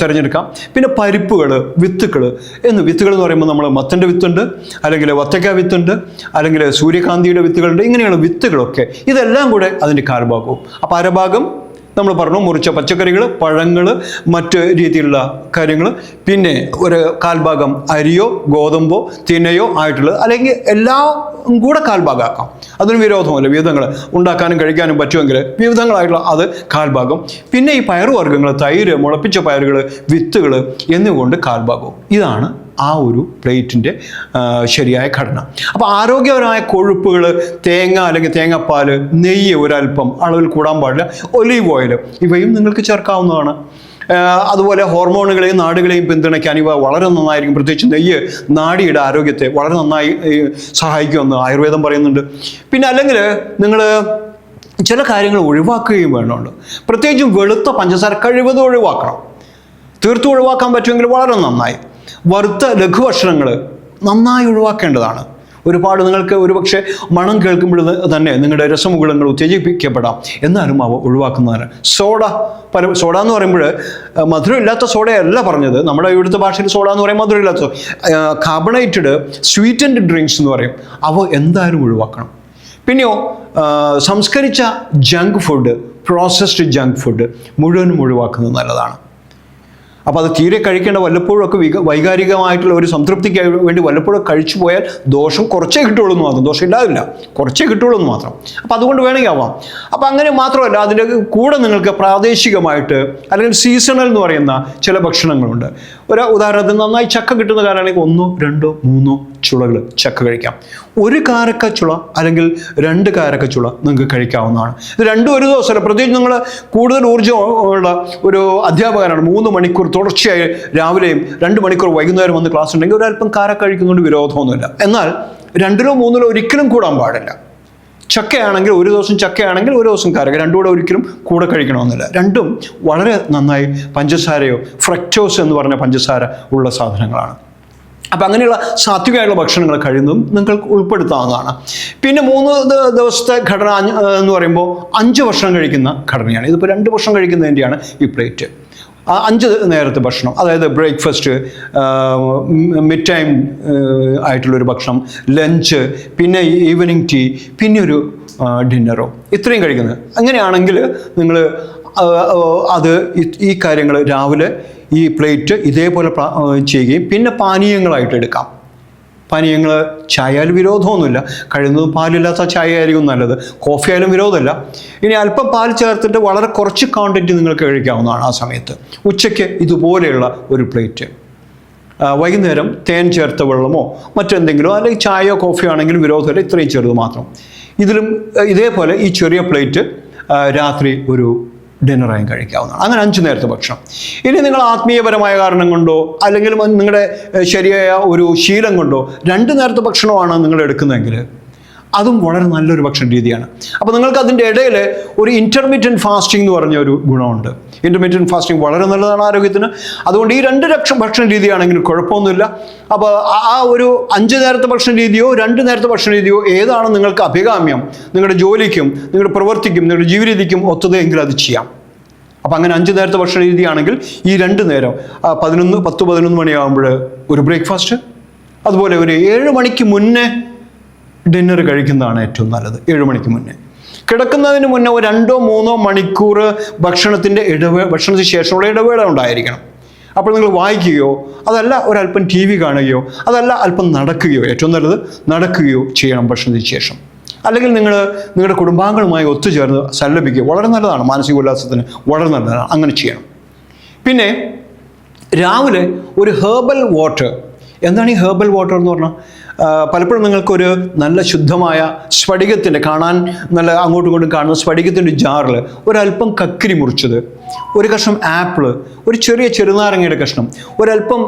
തിരഞ്ഞെടുക്കാം. പിന്നെ പരിപ്പുകൾ വിത്തുകൾ. എന്ന് വിത്തുകൾ എന്ന് പറയുമ്പോൾ നമ്മൾ മത്തന്റെ വിത്തുണ്ട് അല്ലെങ്കിൽ വത്തക്ക വിത്തുണ്ട് അല്ലെങ്കിൽ സൂര്യകാന്തിയുടെ വിത്തുകളുണ്ട്. ഇങ്ങനെയുള്ള വിത്തുകളൊക്കെ ഇതെല്ലാം കൂടെ അതിന്റെ കാൽഭാഗവും അപ്പോൾ അരഭാഗം നമ്മൾ പറഞ്ഞു മുറിച്ച പച്ചക്കറികൾ പഴങ്ങൾ മറ്റ് രീതിയിലുള്ള കാര്യങ്ങൾ. പിന്നെ ഒരു കാൽഭാഗം അരിയോ ഗോതമ്പോ തിനയോ ആയിട്ടുള്ളത് അല്ലെങ്കിൽ എല്ലാം കൂടെ കാൽഭാഗമാക്കാം. അതിന് വിരോധമല്ല. വിവിധങ്ങൾ ഉണ്ടാക്കാനും കഴിക്കാനും പറ്റുമെങ്കിൽ വിവിധങ്ങളായിട്ടുള്ള അത് കാൽഭാഗം. പിന്നെ ഈ പയറുവർഗങ്ങൾ തൈര് മുളപ്പിച്ച പയറുകൾ വിത്തുകൾ എന്നിവ കൊണ്ട് കാൽഭാഗവും. ഇതാണ് ആ ഒരു പ്ലേറ്റിന്റെ ശരിയായ ഘടന. അപ്പോൾ ആരോഗ്യപരമായ കൊഴുപ്പുകൾ തേങ്ങ അല്ലെങ്കിൽ തേങ്ങാപ്പാൽ നെയ്യ് ഒരല്പം അളവിൽ കൂടാൻ പാടില്ല. ഒലീവ് ഓയിൽ ഇവയും നിങ്ങൾക്ക് ചേർക്കാവുന്നതാണ്. അതുപോലെ ഹോർമോണുകളെയും നാടുകളെയും പിന്തുണയ്ക്കാൻ ഇവ വളരെ നന്നായിരിക്കും. പ്രത്യേകിച്ച് നെയ്യ് നാടിയുടെ ആരോഗ്യത്തെ വളരെ നന്നായി സഹായിക്കുമെന്ന് ആയുർവേദം പറയുന്നുണ്ട്. പിന്നെ അല്ലെങ്കിൽ നിങ്ങൾ ചില കാര്യങ്ങൾ ഒഴിവാക്കുകയും വേണമുണ്ട്. പ്രത്യേകിച്ചും വെളുത്ത പഞ്ചസാര കഴിവതും ഒഴിവാക്കണം. തീർത്തും ഒഴിവാക്കാൻ പറ്റുമെങ്കിൽ വളരെ നന്നായി. വറുത്ത ലഘുഭക്ഷണങ്ങൾ നന്നായി ഒഴിവാക്കേണ്ടതാണ്. ഒരുപാട് നിങ്ങൾക്ക് ഒരുപക്ഷെ മണം കേൾക്കുമ്പോൾ തന്നെ നിങ്ങളുടെ രസമുകുളങ്ങൾ ഉത്തേജിപ്പിക്കപ്പെടാം. എന്നാലും അവ ഒഴിവാക്കുന്നതാണ്. സോഡ പല സോഡ എന്ന് പറയുമ്പോൾ മധുരമില്ലാത്ത സോഡയല്ല പറഞ്ഞത്. നമ്മുടെ ഇവിടുത്തെ ഭാഷയിൽ സോഡ എന്ന് പറയുമ്പോൾ മധുരമില്ലാത്ത കാർബണേറ്റഡ് സ്വീറ്റൻഡ് ഡ്രിങ്ക്സ് എന്ന് പറയും. അവ എന്തായാലും ഒഴിവാക്കണം. പിന്നെയോ സംസ്കരിച്ച junk food processed junk food മുഴുവനും ഒഴിവാക്കുന്നത് നല്ലതാണ്. അപ്പോൾ അത് തീരെ കഴിക്കേണ്ട വല്ലപ്പോഴും ഒക്കെ വിക വൈകാരികമായിട്ടുള്ള ഒരു സംതൃപ്തിക്ക് വേണ്ടി വല്ലപ്പോഴും കഴിച്ചു പോയാൽ ദോഷം കുറച്ചേ കിട്ടുള്ളൂ എന്ന് മാത്രം. ദോഷം ഇല്ലാതില്ല. കുറച്ചേ കിട്ടുള്ളൂ എന്ന് മാത്രം. അപ്പോൾ അതുകൊണ്ട് വേണമെങ്കിൽ ആവാം. അപ്പോൾ അങ്ങനെ മാത്രമല്ല അതിന്റെ കൂടെ നിങ്ങൾക്ക് പ്രാദേശികമായിട്ട് അല്ലെങ്കിൽ സീസണൽ എന്ന് പറയുന്ന ചില ഭക്ഷണങ്ങളുണ്ട്. ഒരു ഉദാഹരണത്തിന് നന്നായി ചക്ക കിട്ടുന്ന കാലാണെങ്കിൽ ഒന്നോ രണ്ടോ മൂന്നോ ചുളകൾ ചക്ക കഴിക്കാം. ഒരു കാരക്ക ചുള അല്ലെങ്കിൽ രണ്ട് കാരക്ക ചുള നിങ്ങൾക്ക് കഴിക്കാവുന്നതാണ്. ഇത് രണ്ടും ഒരു ദിവസമല്ല. പ്രത്യേകിച്ച് നിങ്ങൾ കൂടുതൽ ഊർജമുള്ള ഒരു അധ്യാപകനാണ്. മൂന്ന് മണിക്കൂർ തുടർച്ചയായി രാവിലെയും രണ്ട് മണിക്കൂർ വൈകുന്നേരം വന്ന് ക്ലാസ് ഉണ്ടെങ്കിൽ ഒരല്പം കാരക്ക കഴിക്കുന്നതുകൊണ്ട് വിരോധമൊന്നുമില്ല. എന്നാൽ രണ്ടിലോ മൂന്നിലോ ഒരിക്കലും കൂടാൻ പാടില്ല. ചക്കയാണെങ്കിൽ ഒരു ദിവസം ചക്കയാണെങ്കിൽ ഒരു ദിവസം കാരക്ക. രണ്ടും കൂടെ ഒരിക്കലും കൂടെ കഴിക്കണമെന്നില്ല. രണ്ടും വളരെ നന്നായി പഞ്ചസാരയോ ഫ്രക്ടോസ് എന്ന് പറഞ്ഞ പഞ്ചസാര ഉള്ള സാധനങ്ങളാണ്. അപ്പം അങ്ങനെയുള്ള സാത്വികമായുള്ള ഭക്ഷണങ്ങൾ കഴിയുന്നതും നിങ്ങൾക്ക് ഉൾപ്പെടുത്താവുന്നതാണ്. പിന്നെ മൂന്ന് ദിവസത്തെ ഘടന എന്ന് പറയുമ്പോൾ അഞ്ച് വർഷം കഴിക്കുന്ന ഘടനയാണ്. ഇതിപ്പോൾ രണ്ട് വർഷം കഴിക്കുന്നതിന്റെയാണ് ഈ പ്ലേറ്റ് അഞ്ച് നേരത്തെ ഭക്ഷണം അതായത് ബ്രേക്ക്ഫാസ്റ്റ് മിഡ് ടൈം ആയിട്ടുള്ളൊരു ഭക്ഷണം ലഞ്ച് പിന്നെ ഈവനിങ് ടീ പിന്നെ ഒരു ഡിന്നറോ. ഇത്രയും കഴിക്കുന്നത്. അങ്ങനെയാണെങ്കിൽ നിങ്ങൾ അത് ഈ- കാര്യങ്ങൾ രാവിലെ ഈ പ്ലേറ്റ് ഇതേപോലെ ചെയ്യുകയും പിന്നെ പാനീയങ്ങളായിട്ട് എടുക്കാം. പാനീയങ്ങൾ ചായ ആയാലും വിരോധമൊന്നുമില്ല. കഴിയുന്നതും പാലില്ലാത്ത ചായ ആയിരിക്കും നല്ലത്. കോഫി ആയാലും വിരോധമല്ല. ഇനി അല്പം പാൽ ചേർത്തിട്ട് വളരെ കുറച്ച് ക്വാണ്ടിറ്റി നിങ്ങൾക്ക് കഴിക്കാവുന്നതാണ് ആ സമയത്ത്. ഉച്ചയ്ക്ക് ഇതുപോലെയുള്ള ഒരു പ്ലേറ്റ്. വൈകുന്നേരം തേൻ ചേർത്ത വെള്ളമോ മറ്റെന്തെങ്കിലും അല്ലെങ്കിൽ ചായയോ കോഫിയോ ആണെങ്കിലും വിരോധമല്ല ഇത്രയും ചെറുത് മാത്രം. ഇതിലും ഇതേപോലെ ഈ ചെറിയ പ്ലേറ്റ് രാത്രി ഒരു ഡിന്നറായും കഴിക്കാവുന്നതാണ്. അങ്ങനെ അഞ്ച് നേരത്തെ ഭക്ഷണം. ഇനി നിങ്ങൾ ആത്മീയപരമായ കാരണം കൊണ്ടോ അല്ലെങ്കിൽ നിങ്ങളുടെ ശരിയായ ഒരു ശീലം കൊണ്ടോ രണ്ട് നേരത്തെ ഭക്ഷണമാണ് നിങ്ങൾ എടുക്കുന്നതെങ്കിൽ അതും വളരെ നല്ലൊരു ഭക്ഷണ രീതിയാണ്. അപ്പോൾ നിങ്ങൾക്ക് അതിന്റെ ഇടയിൽ ഒരു ഇന്റർമീഡിയന്റ് ഫാസ്റ്റിംഗ് എന്ന് പറഞ്ഞ ഒരു ഗുണമുണ്ട്. ഇന്റർമീഡിയന്റ് ഫാസ്റ്റിംഗ് വളരെ നല്ലതാണ് ആരോഗ്യത്തിന്. അതുകൊണ്ട് ഈ രണ്ട് ലക്ഷം ഭക്ഷണ രീതിയാണെങ്കിലും കുഴപ്പമൊന്നുമില്ല. അപ്പോൾ ആ- ഒരു അഞ്ച് നേരത്തെ ഭക്ഷണ രീതിയോ രണ്ട് നേരത്തെ ഭക്ഷണ രീതിയോ ഏതാണ് നിങ്ങൾക്ക് അഭികാമ്യം? നിങ്ങളുടെ ജോലിക്കും നിങ്ങളുടെ പ്രവൃത്തിക്കും നിങ്ങളുടെ ജീവിതരീതിക്കും ഒത്തതെങ്കിൽ ഒത്തത് അത് ചെയ്യാം. അപ്പോൾ അങ്ങനെ അഞ്ച് നേരത്തെ ഭക്ഷണ രീതിയാണെങ്കിൽ ഈ രണ്ട് നേരം പതിനൊന്ന് പത്ത് പതിനൊന്ന് മണിയാകുമ്പോൾ ഒരു ബ്രേക്ക്ഫാസ്റ്റ് അതുപോലെ ഒരു ഏഴ് മണിക്ക് മുന്നേ ഡിന്നർ കഴിക്കുന്നതാണ് ഏറ്റവും നല്ലത് ഏഴ് മണിക്ക് മുന്നേ. കിടക്കുന്നതിന് മുന്നേ ഒരു രണ്ടോ മൂന്നോ മണിക്കൂർ ഭക്ഷണത്തിന്റെ ഇടവേ ഭക്ഷണത്തിന് ശേഷമുള്ള ഇടവേള ഉണ്ടായിരിക്കണം. അപ്പോൾ നിങ്ങൾ വായിക്കുകയോ അതല്ല ഒരല്പം ടി വി കാണുകയോ അതല്ല അല്പം നടക്കുകയോ ഏറ്റവും നല്ലത് നടക്കുകയോ ചെയ്യണം ഭക്ഷണത്തിന് ശേഷം. അല്ലെങ്കിൽ നിങ്ങൾ നിങ്ങളുടെ കുടുംബാംഗങ്ങളുമായി ഒത്തുചേർന്ന് സല്ലപിക്കുക വളരെ നല്ലതാണ് മാനസിക ഉല്ലാസത്തിന് വളരെ നല്ലതാണ് അങ്ങനെ ചെയ്യണം. പിന്നെ രാവിലെ ഒരു ഹേർബൽ വാട്ടർ എന്താണ് ഈ ഹേർബൽ വാട്ടർ എന്ന് പറഞ്ഞാൽ? പലപ്പോഴും നിങ്ങൾക്കൊരു നല്ല ശുദ്ധമായ സ്ഫടികത്തിന്റെ കാണാൻ നല്ല അങ്ങോട്ടും ഇങ്ങോട്ടും കാണുന്ന സ്ഫടികത്തിന്റെ ജാറിൽ ഒരല്പം കക്കിരി മുറിച്ചത്. ഒരു കഷ്ണം ആപ്പിൾ ഒരു ചെറിയ ചെറുനാരങ്ങയുടെ കഷ്ണം ഒരല്പം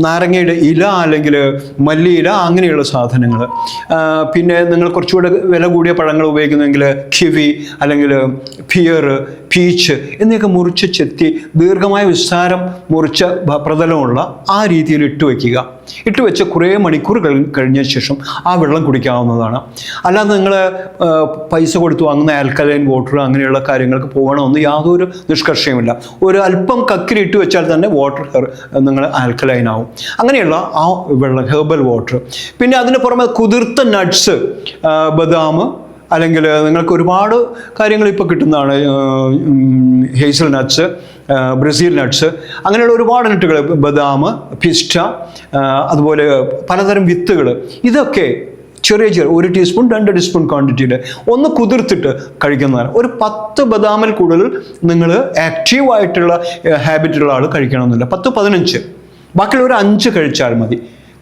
നാരങ്ങയുടെ ഇല അല്ലെങ്കിൽ മല്ലിയില അങ്ങനെയുള്ള സാധനങ്ങൾ പിന്നെ നിങ്ങൾ കുറച്ചുകൂടെ വില കൂടിയ പഴങ്ങൾ ഉപയോഗിക്കുന്നെങ്കിൽ കിവി അല്ലെങ്കിൽ പിയർ പീച്ച് എന്നിവയൊക്കെ മുറിച്ച് ചെത്തി ദീർഘമായ വിസ്താരം മുറിച്ച പ്രതലമുള്ള ആ രീതിയിൽ ഇട്ട് വയ്ക്കുക. ഇട്ട് വെച്ച് കുറേ മണിക്കൂർ കഴിഞ്ഞ ശേഷം ആ വെള്ളം കുടിക്കാവുന്നതാണ്. അല്ലാതെ നിങ്ങൾ പൈസ കൊടുത്ത് വാങ്ങുന്ന ആൽക്കലൈൻ വാട്ടർ അങ്ങനെയുള്ള കാര്യങ്ങൾക്ക് പോകണമെന്ന് യാതൊരു നിഷ്കർഷയുമില്ല. ഒരു അല്പം കക്കിരി ഇട്ട് വെച്ചാൽ തന്നെ വാട്ടർ നിങ്ങൾ ആൽക്കലൈൻ ആവും. അങ്ങനെയുള്ള ആ വെള്ളം ഹെർബൽ വാട്ടർ. പിന്നെ അതിന് പുറമെ കുതിർത്ത നട്ട്സ് ബദാം അല്ലെങ്കിൽ നിങ്ങൾക്ക് ഒരുപാട് കാര്യങ്ങൾ ഇപ്പോൾ കിട്ടുന്നതാണ് ഹേസൽ നട്ട്സ്. Brazil nuts. അങ്ങനെയുള്ള ഒരുപാട് നട്ടുകൾ ബദാം പിസ്റ്റ അതുപോലെ പലതരം വിത്തുകൾ. ഇതൊക്കെ ചെറിയ ചെറിയ ഒരു ടീസ്പൂൺ രണ്ട് ടീസ്പൂൺ ക്വാണ്ടിറ്റിയിൽ ഒന്ന് കുതിർത്തിട്ട് കഴിക്കുന്നതാണ്. ഒരു പത്ത് ബദാമിൽ കൂടുതൽ നിങ്ങൾ ആക്റ്റീവായിട്ടുള്ള ഹാബിറ്റുള്ള ആൾ കഴിക്കണമെന്നില്ല. പത്ത് പതിനഞ്ച്. ബാക്കിയുള്ള ഒരു അഞ്ച് കഴിച്ചാൽ മതി.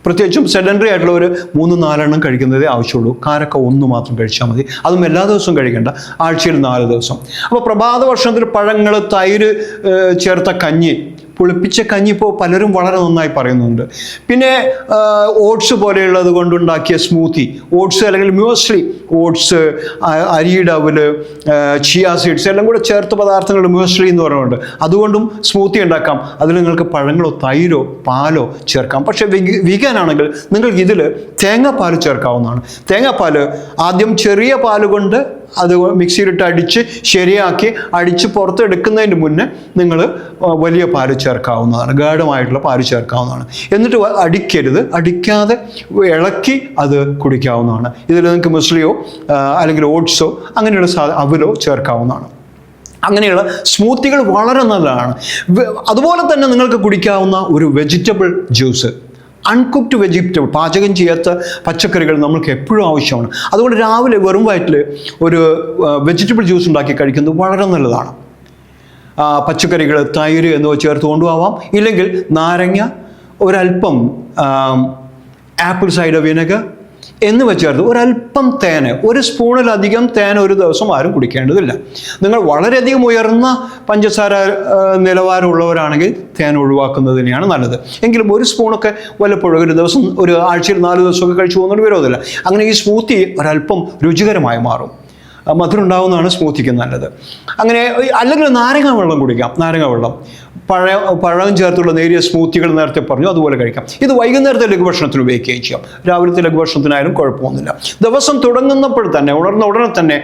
പ്രത്യേകിച്ചും സെഡൻഡറി ആയിട്ടുള്ള ഒരു മൂന്ന് നാലെണ്ണം കഴിക്കുന്നതേ ആവശ്യമുള്ളൂ. കാരക്ക ഒന്ന് മാത്രം കഴിച്ചാൽ മതി. അതും എല്ലാ ദിവസവും കഴിക്കേണ്ട. ആഴ്ചയിൽ നാല് ദിവസം. അപ്പോൾ പ്രഭാത ഭക്ഷണത്തിൽ പഴങ്ങൾ തൈര് ചേർത്ത കഞ്ഞി പുളിപ്പിച്ച കഞ്ഞി ഇപ്പോൾ പലരും വളരെ നന്നായി പറയുന്നുണ്ട്. പിന്നെ ഓട്സ് പോലെയുള്ളത് കൊണ്ടുണ്ടാക്കിയ സ്മൂത്തി. ഓട്സ് അല്ലെങ്കിൽ മ്യൂസ്ലി ഓട്സ് അരിയുടെ അവൽ ചിയ സീഡ്സ് എല്ലാം കൂടെ ചേർത്ത് പദാർത്ഥങ്ങൾ മ്യൂസ്ലി എന്ന് പറയുന്നുണ്ട്. അതുകൊണ്ടും സ്മൂത്തി ഉണ്ടാക്കാം. അതിൽ നിങ്ങൾക്ക് പഴങ്ങളോ തൈരോ പാലോ ചേർക്കാം. പക്ഷെ വീഗൻ ആണെങ്കിൽ നിങ്ങൾക്ക് ഇതിൽ തേങ്ങാപ്പാൽ ചേർക്കാവുന്നതാണ്. തേങ്ങാപ്പാൽ ആദ്യം ചെറിയ പാൽ കൊണ്ട് അത് മിക്സിയിലിട്ട് അടിച്ച് ശരിയാക്കി അടിച്ച് പുറത്തെടുക്കുന്നതിന് മുന്നേ നിങ്ങൾ വലിയ പാൽ ചേർക്കാവുന്നതാണ്. ഗാഢമായിട്ടുള്ള പാൽ ചേർക്കാവുന്നതാണ്. എന്നിട്ട് അടിക്കരുത്. അടിക്കാതെ ഇളക്കി അത് കുടിക്കാവുന്നതാണ്. ഇതിൽ നിങ്ങൾക്ക് മുസ്ലിയോ അല്ലെങ്കിൽ ഓട്സോ അങ്ങനെയുള്ള സാധ അവലോ ചേർക്കാവുന്നതാണ്. അങ്ങനെയുള്ള സ്മൂത്തികൾ വളരെ നല്ലതാണ്. അതുപോലെ തന്നെ നിങ്ങൾക്ക് കുടിക്കാവുന്ന ഒരു വെജിറ്റബിൾ ജ്യൂസ്. അൺകുക്ക്ഡ് വെജിറ്റബിൾ പാചകം ചെയ്യാത്ത പച്ചക്കറികൾ നമ്മൾക്ക് എപ്പോഴും ആവശ്യമാണ്. അതുകൊണ്ട് രാവിലെ വെറും വയറ്റിൽ ഒരു വെജിറ്റബിൾ ജ്യൂസ് ഉണ്ടാക്കി കഴിക്കുന്നത് വളരെ നല്ലതാണ്. പച്ചക്കറികൾ തൈര് എന്നിവ ചേർത്ത് കൊണ്ടുപോവാം. ഇല്ലെങ്കിൽ നാരങ്ങ ഒരല്പം ആപ്പിൾ സൈഡർ വിനെഗർ എന്നിവ ചേർത്ത് ഒരല്പം തേന്. ഒരു സ്പൂണിലധികം തേൻ ഒരു ദിവസം ആരും കുടിക്കേണ്ടതില്ല. നിങ്ങൾ വളരെയധികം ഉയർന്ന പഞ്ചസാര നിലവാരമുള്ളവരാണെങ്കിൽ തേൻ ഒഴിവാക്കുന്നതിനെയാണ് നല്ലത്. എങ്കിലും ഒരു സ്പൂണൊക്കെ വല്ലപ്പോഴും ഒരു ദിവസം ഒരു ആഴ്ചയിൽ നാല് ദിവസമൊക്കെ കഴിച്ചു പോകുന്നതിന് വിരോധമില്ല. അങ്ങനെ ഈ സ്മൂത്തി ഒരല്പം രുചികരമായി മാറും. മധുരം ഉണ്ടാവുന്നതാണ് സ്മൂത്തിക്ക് നല്ലത്. അങ്ങനെ അല്ലെങ്കിൽ നാരങ്ങ വെള്ളം കുടിക്കാം. നാരങ്ങ വെള്ളം. പഴ പഴം ചേർത്തുള്ള നേരിയ സ്മൂത്തികൾ നേരത്തെ പറഞ്ഞു അതുപോലെ കഴിക്കാം. ഇത് വൈകുന്നേരത്തെ ലഘുഭക്ഷണത്തിന് ഉപയോഗിക്കുകയും ചെയ്യാം. രാവിലത്തെ ലഘുഭക്ഷണത്തിനായാലും കുഴപ്പമൊന്നുമില്ല. ദിവസം തുടങ്ങുന്നപ്പോൾ തന്നെ ഉണർന്ന ഉടനെ തന്നെ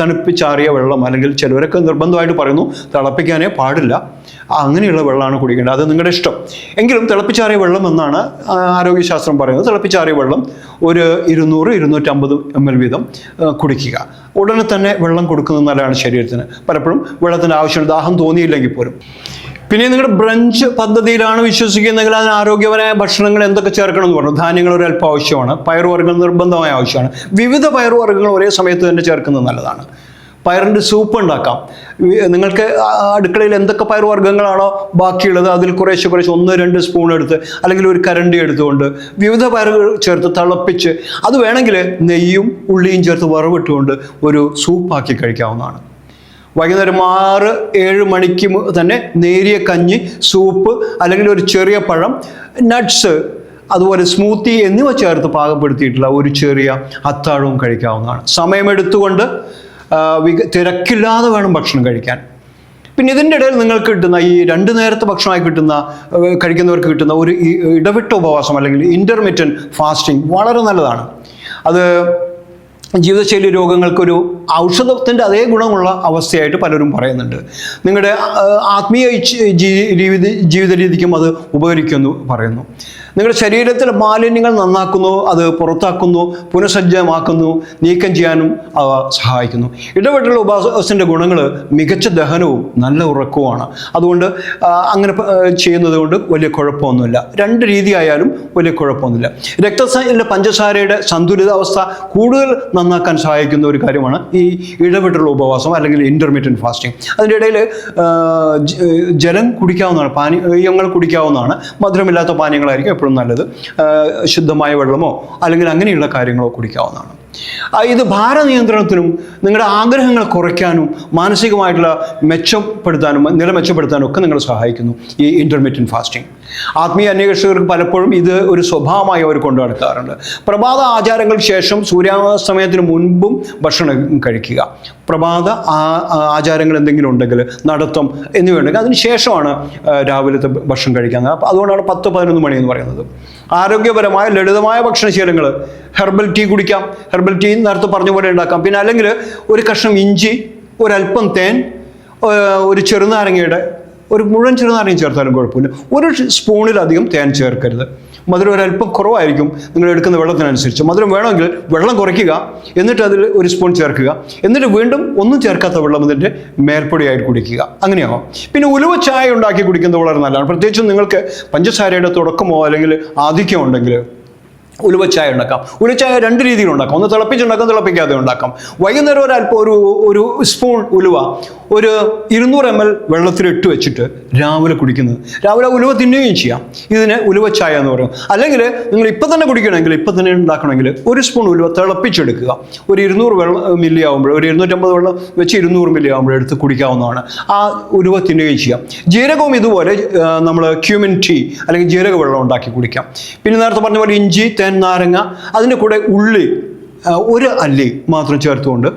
തണുപ്പിച്ചാറിയ വെള്ളം അല്ലെങ്കിൽ ചിലവരൊക്കെ നിർബന്ധമായിട്ട് പറയുന്നു തിളപ്പിക്കാനേ പാടില്ല. അങ്ങനെയുള്ള വെള്ളമാണ് കുടിക്കേണ്ടത്. അത് നിങ്ങളുടെ ഇഷ്ടം. എങ്കിലും തിളപ്പിച്ചാറിയ വെള്ളം എന്നാണ് ആരോഗ്യശാസ്ത്രം പറയുന്നത്. തിളപ്പിച്ചാറിയ വെള്ളം ഒരു ഇരുന്നൂറ് ഇരുന്നൂറ്റമ്പത് എം എൽ വീതം കുടിക്കുക. ഉടനെ തന്നെ വെള്ളം കൊടുക്കുന്നത് നല്ലതാണ് ശരീരത്തിന്. പലപ്പോഴും വെള്ളത്തിന്റെ ആവശ്യമുണ്ട്. ദാഹം തോന്നിയില്ലെങ്കിൽ പോലും. പിന്നെ നിങ്ങളുടെ ബ്രഞ്ച് പദ്ധതിയിലാണ് വിശ്വസിക്കുന്നതെങ്കിൽ അതിന് ആരോഗ്യപരമായ ഭക്ഷണങ്ങൾ എന്തൊക്കെ ചേർക്കണം എന്ന് പറഞ്ഞു. ധാന്യങ്ങൾ ഒരു അല്പം ആവശ്യമാണ്. പയറുവർഗങ്ങൾ നിർബന്ധമായ ആവശ്യമാണ്. വിവിധ പയറുവർഗങ്ങൾ ഒരേ സമയത്ത് തന്നെ ചേർക്കുന്നത് നല്ലതാണ്. പയറിന്റെ സൂപ്പ് ഉണ്ടാക്കാം. നിങ്ങൾക്ക് അടുക്കളയിൽ എന്തൊക്കെ പയർ വർഗങ്ങളാണോ ബാക്കിയുള്ളത് അതിൽ കുറേശ്ശെ കുറേശ്ശെ ഒന്ന് രണ്ട് സ്പൂൺ എടുത്ത് അല്ലെങ്കിൽ ഒരു കരണ്ടി എടുത്തുകൊണ്ട് വിവിധ പയറുകൾ ചേർത്ത് തിളപ്പിച്ച് അത് വേണമെങ്കിൽ നെയ്യും ഉള്ളിയും ചേർത്ത് വറവിട്ടുകൊണ്ട് ഒരു സൂപ്പാക്കി കഴിക്കാവുന്നതാണ്. വൈകുന്നേരം ആറ് ഏഴ് മണിക്ക് തന്നെ നേരിയ കഞ്ഞി സൂപ്പ് അല്ലെങ്കിൽ ഒരു ചെറിയ പഴം നട്ട്സ് അതുപോലെ സ്മൂത്തി എന്നിവ ചേർത്ത് പാകപ്പെടുത്തിയിട്ടുള്ള ഒരു ചെറിയ അത്താഴവും കഴിക്കാവുന്നതാണ്. സമയമെടുത്തുകൊണ്ട് തിരക്കില്ലാതെ വേണം ഭക്ഷണം കഴിക്കാൻ. പിന്നെ ഇതിന്റെ ഇടയിൽ നിങ്ങൾക്ക് കിട്ടുന്ന ഈ രണ്ട് നേരത്തെ ഭക്ഷണമായി കിട്ടുന്ന കഴിക്കുന്നവർക്ക് കിട്ടുന്ന ഒരു ഇടവിട്ട ഉപവാസം അല്ലെങ്കിൽ ഇന്റർമീഡിയൻ ഫാസ്റ്റിംഗ് വളരെ നല്ലതാണ്. അത് ജീവിതശൈലി രോഗങ്ങൾക്കൊരു ഔഷധത്തിന്റെ അതേ ഗുണമുള്ള അവസ്ഥയായിട്ട് പലരും പറയുന്നുണ്ട്. നിങ്ങളുടെ ആത്മീയ ജീവിത രീതിക്കും അത് ഉപകരിക്കുമെന്ന് പറയുന്നു. നിങ്ങളുടെ ശരീരത്തിലെ മാലിന്യങ്ങൾ നന്നാക്കുന്നു അത് പുറത്താക്കുന്നു പുനഃസജ്ജമാക്കുന്നു നീക്കം ചെയ്യാനും അവ സഹായിക്കുന്നു. ഇടപെട്ടുള്ള ഉപവാസത്തിന്റെ ഗുണങ്ങൾ മികച്ച ദഹനവും നല്ല ഉറക്കവുമാണ്. അതുകൊണ്ട് അങ്ങനെ ചെയ്യുന്നത് കൊണ്ട് വലിയ കുഴപ്പമൊന്നുമില്ല. രണ്ട് രീതിയായാലും വലിയ കുഴപ്പമൊന്നുമില്ല. രക്തത്തിലെ പഞ്ചസാരയുടെ സന്തുലിതാവസ്ഥ കൂടുതൽ നന്നാക്കാൻ സഹായിക്കുന്ന ഒരു കാര്യമാണ് ഈ ഇടപെട്ടുള്ള ഉപവാസം അല്ലെങ്കിൽ ഇന്റർമീഡിയൻ ഫാസ്റ്റിംഗ് അതിന്റെ ഇടയിൽ ജലം കുടിക്കാവുന്നതാണ് പാനീയങ്ങൾ കുടിക്കാവുന്നതാണ്. മധുരമില്ലാത്ത പാനീയങ്ങളായിരിക്കും എപ്പോഴും നല്ലത് ശുദ്ധമായ വെള്ളമോ അല്ലെങ്കിൽ അങ്ങനെയുള്ള കാര്യങ്ങളോ കുടിക്കാവുന്നതാണ്. ഇത് ഭാരനിയന്ത്രണത്തിനും നിങ്ങളുടെ ആഗ്രഹങ്ങൾ കുറയ്ക്കാനും മാനസികമായിട്ടുള്ള മെച്ചപ്പെടുത്താനും നില മെച്ചപ്പെടുത്താനും ഒക്കെ നിങ്ങളെ സഹായിക്കുന്നു ഈ ഇന്റർമീഡിയൻ ഫാസ്റ്റിംഗ് ആത്മീയ അന്വേഷകർക്ക് പലപ്പോഴും ഇത് ഒരു സ്വഭാവമായി അവർ കൊണ്ടു നടക്കാറുണ്ട് പ്രഭാത ആചാരങ്ങൾക്ക് ശേഷം സൂര്യാസ്തമയത്തിന് മുൻപും ഭക്ഷണം കഴിക്കുക. പ്രഭാത ആചാരങ്ങൾ എന്തെങ്കിലും ഉണ്ടെങ്കിൽ നടത്തം എന്നിവ ഉണ്ടെങ്കിൽ അതിന് ശേഷമാണ് രാവിലത്തെ ഭക്ഷണം കഴിക്കുന്നത് അപ്പോൾ അതുകൊണ്ടാണ് പത്ത് പതിനൊന്ന് മണി എന്ന് പറയുന്നത്. ആരോഗ്യപരമായ ലളിതമായ ഭക്ഷണശീലങ്ങൾ ഹെർബൽ ടീ കുടിക്കാം. ഹെർബൽ ടീ നേരത്തെ പറഞ്ഞ പോലെ ഉണ്ടാക്കാം. പിന്നെ അല്ലെങ്കിൽ ഒരു കഷ്ണം ഇഞ്ചി ഒരല്പം തേൻ ഒരു ചെറുനാരങ്ങയുടെ ഒരു മുഴുവൻ ചെറുനാരങ്ങ ചേർത്താലും കുഴപ്പമില്ല. ഒരു സ്പൂണിലധികം തേൻ ചേർക്കരുത്. മധുരം ഒരല്പം കുറവായിരിക്കും നിങ്ങൾ എടുക്കുന്ന വെള്ളത്തിനനുസരിച്ച്. മധുരം വേണമെങ്കിൽ വെള്ളം കുറയ്ക്കുക എന്നിട്ട് അതിൽ ഒരു സ്പൂൺ ചേർക്കുക. എന്നിട്ട് വീണ്ടും ഒന്നും ചേർക്കാത്ത വെള്ളം ഇതിന്റെ മേൽപ്പൊടിയായിട്ട് കുടിക്കുക. അങ്ങനെയാവും പിന്നെ ഉലുവ ചായ ഉണ്ടാക്കി കുടിക്കുന്നത് വളരെ നല്ലതാണ്. പ്രത്യേകിച്ചും നിങ്ങൾക്ക് പഞ്ചസാരയുടെ തുടക്കമോ അല്ലെങ്കിൽ ആധിക്യം ഉണ്ടെങ്കിൽ ഉലുവച്ചായ ഉണ്ടാക്കാം. ഉലുവച്ചായ രണ്ട് രീതിയിൽ ഉണ്ടാക്കാം ഒന്ന് തിളപ്പിച്ചുണ്ടാക്കാം തിളപ്പിക്കാതെ ഉണ്ടാക്കാം. വൈകുന്നേരം ഒരു അല്പം ഒരു ഒരു സ്പൂൺ ഉലുവ ഒരു ഇരുന്നൂറ് എം എൽ വെള്ളത്തിൽ ഇട്ട് വെച്ചിട്ട് രാവിലെ കുടിക്കുന്നത്. രാവിലെ ഉലുവ തിന്നുകയും ചെയ്യാം. ഇതിന് ഉലുവ ചായ എന്ന് പറയും. അല്ലെങ്കിൽ നിങ്ങൾ ഇപ്പം തന്നെ കുടിക്കണമെങ്കിൽ ഇപ്പം തന്നെ ഉണ്ടാക്കണമെങ്കിൽ ഒരു സ്പൂൺ ഉലുവ തിളപ്പിച്ചെടുക്കുക. ഒരു ഇരുന്നൂറ് വെള്ളം മില്ലി ആകുമ്പോൾ ഒരു ഇരുന്നൂറ്റമ്പത് വെള്ളം വെച്ച് ഇരുന്നൂറ് മില്ലി ആകുമ്പോൾ എടുത്ത് കുടിക്കാവുന്നതാണ്. ആ ഉലുവ തിന്നുകയും ചെയ്യാം. ജീരകവും ഇതുപോലെ നമ്മൾ ക്യൂമിൻ ടീ അല്ലെങ്കിൽ ജീരക വെള്ളം ഉണ്ടാക്കി കുടിക്കാം. പിന്നെ നേരത്തെ പറഞ്ഞ പോലെ ഇഞ്ചി തേൻ നാരങ്ങ അതിന്റെ കൂടെ ഉള്ളി ഒരു അല്ലി മാത്രം ചേർത്തുകൊണ്ട്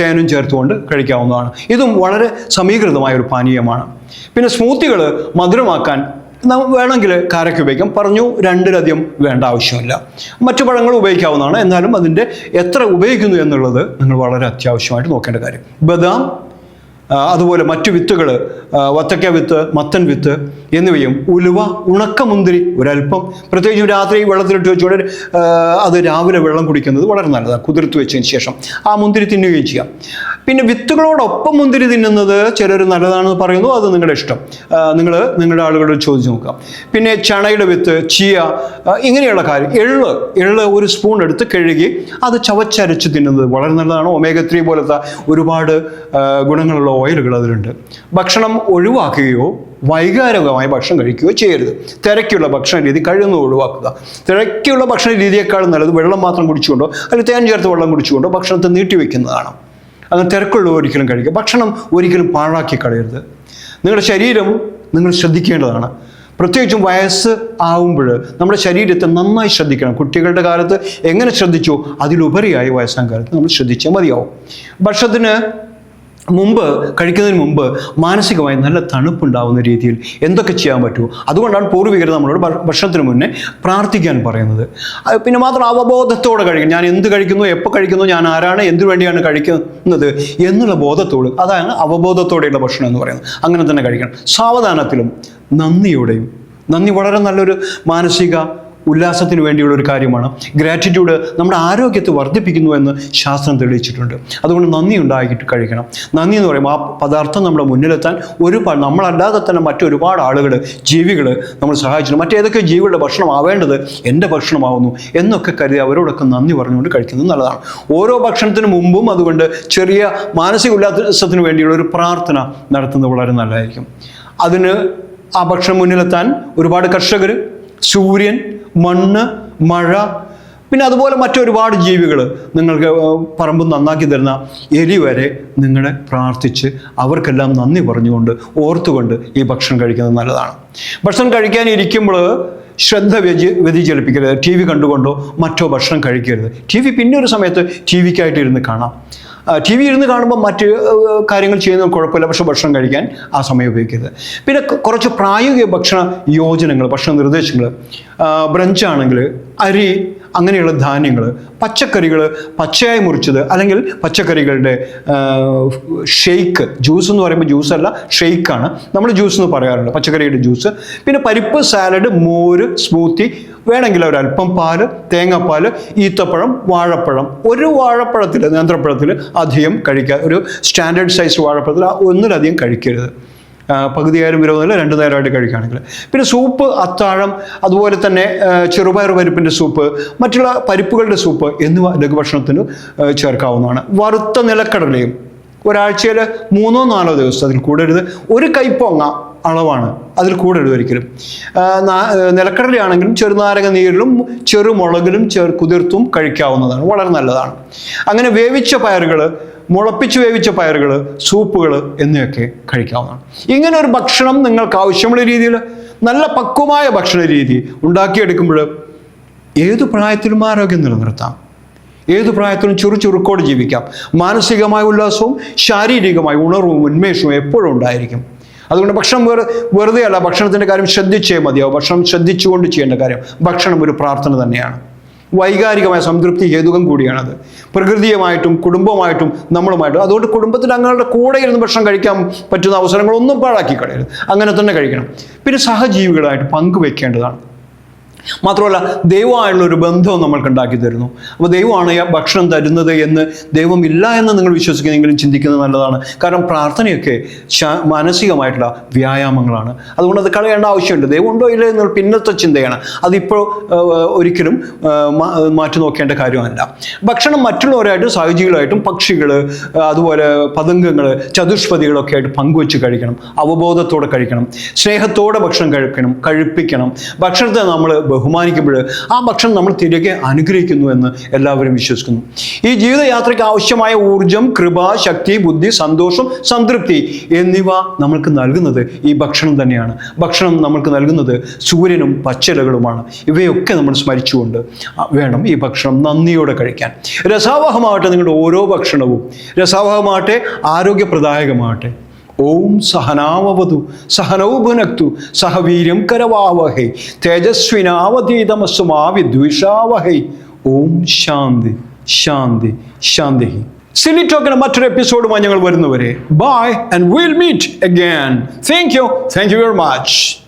തേനും ചേർത്തുകൊണ്ട് കഴിക്കാവുന്നതാണ്. ഇതും വളരെ സമീകൃതമായ ഒരു പാനീയമാണ്. പിന്നെ സ്മൂത്തികൾ മധുരമാക്കാൻ വേണമെങ്കിൽ കാരയ്ക്ക് ഉപയോഗിക്കാം. പറഞ്ഞു രണ്ടിലധികം വേണ്ട ആവശ്യമില്ല. മറ്റു പഴങ്ങൾ ഉപയോഗിക്കാവുന്നതാണ്. എന്നാലും അതിന്റെ എത്ര ഉപയോഗിക്കുന്നു എന്നുള്ളത് നിങ്ങൾ വളരെ അത്യാവശ്യമായിട്ട് നോക്കേണ്ട കാര്യം. ബദാം അതുപോലെ മറ്റു വിത്തുകൾ വത്തക്ക വിത്ത് മത്തൻ വിത്ത് എന്നിവയും ഉലുവ ഉണക്കമുന്തിരി ഒരല്പം പ്രത്യേകിച്ചും രാത്രി വെള്ളത്തിലിട്ട് ആ, അത് രാവിലെ വെള്ളം കുടിക്കുന്നത് വളരെ നല്ലതാണ് കുതിർത്ത് വെച്ചതിന് ശേഷം. ആ മുന്തിരി തിന്നുകയും ചെയ്യാം. പിന്നെ വിത്തുകളോടൊപ്പം മുന്തിരി തിന്നുന്നത് ചിലർ നല്ലതാണെന്ന് പറയുന്നു അത് നിങ്ങളുടെ ഇഷ്ടം. നിങ്ങൾ നിങ്ങളുടെ ആളുകളോട് ചോദിച്ചു നോക്കാം. പിന്നെ ചണയുടെ വിത്ത് ചിയ ഇങ്ങനെയുള്ള കാര്യം. എള്ള് എള്ള് ഒരു സ്പൂൺ എടുത്ത് കഴുകി അത് ചവച്ചരച്ച് തിന്നുന്നത് വളരെ നല്ലതാണ്. ഒമേഗ ത്രീ പോലത്തെ ഒരുപാട് ഗുണങ്ങളുള്ള ഓയിലുകൾ അതിലുണ്ട്. ഭക്ഷണം ഒഴിവാക്കുകയോ വൈകാരികമായ ഭക്ഷണം കഴിക്കുകയോ ചെയ്യരുത്. തിരക്കുള്ള ഭക്ഷണ രീതി കഴിയുന്നത് ഒഴിവാക്കുക. തിരക്കുള്ള ഭക്ഷണ രീതിയേക്കാളും നല്ലത് വെള്ളം മാത്രം കുടിച്ചുകൊണ്ടോ അല്ലെങ്കിൽ തേൻ ചേർത്ത് വെള്ളം കുടിച്ചുകൊണ്ടോ ഭക്ഷണത്തെ നീട്ടിവെക്കുന്നതാണ് അങ്ങനെ തിരക്കുള്ള ഒരിക്കലും കഴിക്കുക. ഭക്ഷണം ഒരിക്കലും പാഴാക്കി കളയരുത്. നിങ്ങളുടെ ശരീരം നിങ്ങൾ ശ്രദ്ധിക്കേണ്ടതാണ്. പ്രത്യേകിച്ചും വയസ്സ് ആവുമ്പോൾ നമ്മുടെ ശരീരത്തെ നന്നായി ശ്രദ്ധിക്കണം. കുട്ടികളുടെ കാലത്ത് എങ്ങനെ ശ്രദ്ധിച്ചോ അതിലുപരിയായി വയസ്സാം കാലത്ത് നമ്മൾ ശ്രദ്ധിച്ചാൽ മതിയാവും. ഭക്ഷണത്തിന് മുമ്പ് കഴിക്കുന്നതിന് മുമ്പ് മാനസികമായി നല്ല തണുപ്പുണ്ടാവുന്ന രീതിയിൽ എന്തൊക്കെ ചെയ്യാൻ പറ്റുമോ? അതുകൊണ്ടാണ് പൂർവികർ നമ്മളോട് ഭക്ഷണത്തിന് മുന്നേ പ്രാർത്ഥിക്കാൻ പറയുന്നത്. പിന്നെ മാത്രം അവബോധത്തോടെ കഴിക്കും. ഞാൻ എന്ത് കഴിക്കുന്നു എപ്പോൾ കഴിക്കുന്നു ഞാൻ ആരാണ് എന്തിനു വേണ്ടിയാണ് കഴിക്കുന്നത് എന്നുള്ള ബോധത്തോട് അതാണ് അവബോധത്തോടെയുള്ള ഭക്ഷണം എന്ന് പറയുന്നത്. അങ്ങനെ തന്നെ കഴിക്കണം. സാവധാനത്തിലും നന്ദിയോടെയും നന്ദി വളരെ നല്ലൊരു മാനസിക ഉല്ലാസത്തിന് വേണ്ടിയുള്ള ഒരു കാര്യമാണ്. ഗ്രാറ്റിറ്റ്യൂഡ് നമ്മുടെ ആരോഗ്യത്തെ വർദ്ധിപ്പിക്കുന്നു എന്ന് ശാസ്ത്രം തെളിയിച്ചിട്ടുണ്ട്. അതുകൊണ്ട് നന്ദി ഉണ്ടാക്കിയിട്ട് കഴിക്കണം. നന്ദി എന്ന് പറയുമ്പോൾ ആ പദാർത്ഥം നമ്മുടെ മുന്നിലെത്താൻ ഒരുപാട് നമ്മളല്ലാതെ തന്നെ മറ്റൊരുപാട് ആളുകൾ ജീവികൾ നമ്മൾ സഹായിച്ചിട്ടുണ്ട്. മറ്റേതൊക്കെ ജീവികളുടെ ഭക്ഷണം ആവേണ്ടത് എന്റെ ഭക്ഷണമാവുന്നു എന്നൊക്കെ കരുതി അവരോടൊക്കെ നന്ദി പറഞ്ഞുകൊണ്ട് കഴിക്കുന്നത് നല്ലതാണ്. ഓരോ ഭക്ഷണത്തിന് മുമ്പും അതുകൊണ്ട് ചെറിയ മാനസിക ഉല്ലാസത്തിന് വേണ്ടിയുള്ള ഒരു പ്രാർത്ഥന നടത്തുന്നത് വളരെ നല്ലതായിരിക്കും. അതിന് ആ ഭക്ഷണം മുന്നിലെത്താൻ ഒരുപാട് കർഷകർ സൂര്യൻ മണ്ണ് മഴ പിന്നെ അതുപോലെ മറ്റൊരുപാട് ജീവികൾ നിങ്ങൾക്ക് പറമ്പ് നന്നാക്കി തരുന്ന എലി വരെ നിങ്ങളെ പ്രാർത്ഥിച്ച് അവർക്കെല്ലാം നന്ദി പറഞ്ഞുകൊണ്ട് ഓർത്തുകൊണ്ട് ഈ ഭക്ഷണം കഴിക്കുന്നത് നല്ലതാണ്. ഭക്ഷണം കഴിക്കാൻ ഇരിക്കുമ്പോൾ ശ്രദ്ധ വ്യതി വ്യതിചലിപ്പിക്കരുത്. ടി വി കണ്ടുകൊണ്ടോ മറ്റോ ഭക്ഷണം കഴിക്കരുത്. ടി വി പിന്നെ ഒരു സമയത്ത് ടി വിക്കായിട്ട് ഇരുന്ന് കാണാം. ടി വി ഇരുന്ന് കാണുമ്പോൾ മറ്റ് കാര്യങ്ങൾ ചെയ്യുന്നത് കുഴപ്പമില്ല. പക്ഷേ ഭക്ഷണം കഴിക്കാൻ ആ സമയം ഉപയോഗിക്കരുത്. പിന്നെ കുറച്ച് പ്രായോഗിക ഭക്ഷണ യോജനങ്ങൾ ഭക്ഷണ നിർദ്ദേശങ്ങൾ. ബ്രഞ്ചാണെങ്കിൽ അരി അങ്ങനെയുള്ള ധാന്യങ്ങൾ പച്ചക്കറികൾ പച്ചയായി മുറിച്ചത് അല്ലെങ്കിൽ പച്ചക്കറികളുടെ ഷെയ്ക്ക് ജ്യൂസ് എന്ന് പറയുമ്പോൾ ജ്യൂസ് അല്ല ഷെയ്ക്കാണ് നമ്മൾ ജ്യൂസ് എന്ന് പറയാറുണ്ട് പച്ചക്കറിയുടെ ജ്യൂസ് പിന്നെ പരിപ്പ് സാലഡ് മോര് സ്മൂത്തി വേണമെങ്കിൽ ഒരല്പം പാൽ തേങ്ങാപ്പാൽ ഈത്തപ്പഴം വാഴപ്പഴം. ഒരു വാഴപ്പഴത്തിൽ നേന്ത്രപ്പഴത്തിൽ അധികം കഴിക്കുക ഒരു സ്റ്റാൻഡേർഡ് സൈസ് വാഴപ്പഴത്തിൽ ഒന്നിലധികം കഴിക്കരുത്. ആ, പകുതിയായാലും വിരോധമില്ല രണ്ട് നേരമായിട്ട് കഴിക്കുകയാണെങ്കിൽ. പിന്നെ സൂപ്പ് അത്താഴം അതുപോലെ തന്നെ ചെറുപയർ പരിപ്പിന്റെ സൂപ്പ് മറ്റുള്ള പരിപ്പുകളുടെ സൂപ്പ് എന്നിവ ലഘുഭക്ഷണത്തിന് ചേർക്കാവുന്നതാണ്. വറുത്ത നിലക്കടലയും. ഒരാഴ്ചയിൽ മൂന്നോ നാലോ ദിവസം അതിൽ കൂടരുത്. ഒരു കൈപ്പൊങ്ങ അളവാണ്. അതിൽ കൂടരുത് ഒരിക്കലും. നിലക്കടലയാണെങ്കിലും ചെറുനാരങ്ങ നീരിലും ചെറുമുളകിലും ചെറു കുതിർത്തും കഴിക്കാവുന്നതാണ്. വളരെ നല്ലതാണ്. അങ്ങനെ വേവിച്ച പയറുകൾ മുളപ്പിച്ച് വേവിച്ച പയറുകൾ സൂപ്പുകൾ എന്നിവയൊക്കെ കഴിക്കാവുന്നതാണ്. ഇങ്ങനെ ഒരു ഭക്ഷണം നിങ്ങൾക്ക് ആവശ്യമുള്ള രീതിയിൽ നല്ല പക്വമായ ഭക്ഷണ രീതി ഉണ്ടാക്കിയെടുക്കുമ്പോൾ ഏതു പ്രായത്തിലും ആരോഗ്യം നിലനിർത്താം. ഏത് പ്രായത്തിലും ചുറു ചുറുക്കോട് ജീവിക്കാം. മാനസികമായ ഉല്ലാസവും ശാരീരികമായ ഉണർവും ഉന്മേഷവും എപ്പോഴും ഉണ്ടായിരിക്കും. അതുകൊണ്ട് ഭക്ഷണം വെറു വെറുതെ അല്ല ഭക്ഷണത്തിന്റെ കാര്യം ശ്രദ്ധിച്ചേ മതിയാവും. ഭക്ഷണം ശ്രദ്ധിച്ചുകൊണ്ട് ചെയ്യേണ്ട കാര്യം ഭക്ഷണം ഒരു പ്രാർത്ഥന തന്നെയാണ്. വൈകാരികമായ സംതൃപ്തി ഹേതുകം കൂടിയാണത്. പ്രകൃതിയുമായിട്ടും കുടുംബമായിട്ടും നമ്മളുമായിട്ടും. അതുകൊണ്ട് കുടുംബത്തിൽ അങ്ങളുടെ കൂടെ ഇരുന്ന് ഭക്ഷണം കഴിക്കാൻ പറ്റുന്ന അവസരങ്ങളൊന്നും പാഴാക്കി കളയരുത് അങ്ങനെ തന്നെ കഴിക്കണം. പിന്നെ സഹജീവികളായിട്ട് പങ്കുവെക്കേണ്ടതാണ്. മാത്രമല്ല ദൈവമായുള്ള ഒരു ബന്ധവും നമ്മൾക്ക് ഉണ്ടാക്കി തരുന്നു. അപ്പോൾ ദൈവമാണ് ഭക്ഷണം തരുന്നത് എന്ന് ദൈവമില്ല എന്ന് നിങ്ങൾ വിശ്വസിക്കുന്നെങ്കിലും ചിന്തിക്കുന്നത് നല്ലതാണ്. കാരണം പ്രാർത്ഥനയൊക്കെ മാനസികമായിട്ടുള്ള വ്യായാമങ്ങളാണ്. അതുകൊണ്ട് അത് കളയേണ്ട ആവശ്യമുണ്ട് ദൈവം ഉണ്ടോ ഇല്ല എന്നുള്ള പിന്നത്തെ ചിന്തയാണ്. അതിപ്പോൾ ഒരിക്കലും മാറ്റി നോക്കേണ്ട കാര്യമല്ല. ഭക്ഷണം മറ്റുള്ളവരായിട്ടും സഹജീവികളായിട്ടും പക്ഷികൾ അതുപോലെ പതംഗങ്ങൾ ചതുഷ്പതികളൊക്കെ ആയിട്ട് പങ്കുവെച്ച് കഴിക്കണം. അവബോധത്തോടെ കഴിക്കണം. സ്നേഹത്തോടെ ഭക്ഷണം കഴിക്കണം കഴിപ്പിക്കണം. ഭക്ഷണത്തെ നമ്മൾ ബഹുമാനിക്കുമ്പോൾ ആ ഭക്ഷണം നമ്മൾ തിരികെ അനുഗ്രഹിക്കുന്നു എന്ന് എല്ലാവരും വിശ്വസിക്കുന്നു. ഈ ജീവിതയാത്രയ്ക്ക് ആവശ്യമായ ഊർജം കൃപ ശക്തി ബുദ്ധി സന്തോഷം സംതൃപ്തി എന്നിവ നമ്മൾക്ക് നൽകുന്നത് ഈ ഭക്ഷണം തന്നെയാണ്. ഭക്ഷണം നമ്മൾക്ക് നൽകുന്നത് സൂര്യനും പച്ചിലകളുമാണ്. ഇവയൊക്കെ നമ്മൾ സ്മരിച്ചുകൊണ്ട് വേണം ഈ ഭക്ഷണം നന്ദിയോടെ കഴിക്കാൻ. രസാവഹമാവട്ടെ നിങ്ങളുടെ ഓരോ ഭക്ഷണവും. രസാവഹമാവട്ടെ ആരോഗ്യപ്രദായകമാവട്ടെ ഓം സഹനാവവതു സഹനൗഭുനക്തു സഹവീര്യം കരവാവഹൈ തേജസ്വിനാവതീതമസ്തു മാ വിദ്വിഷാവഹൈ. ഓം ശാന്തി ശാന്തി ശാന്തി. സിലി ടോക്കിന് മറ്റൊരു എപ്പിസോഡുമായി ഞങ്ങൾ വരുന്നവരെ. Bye and will meet again thank you thank you very much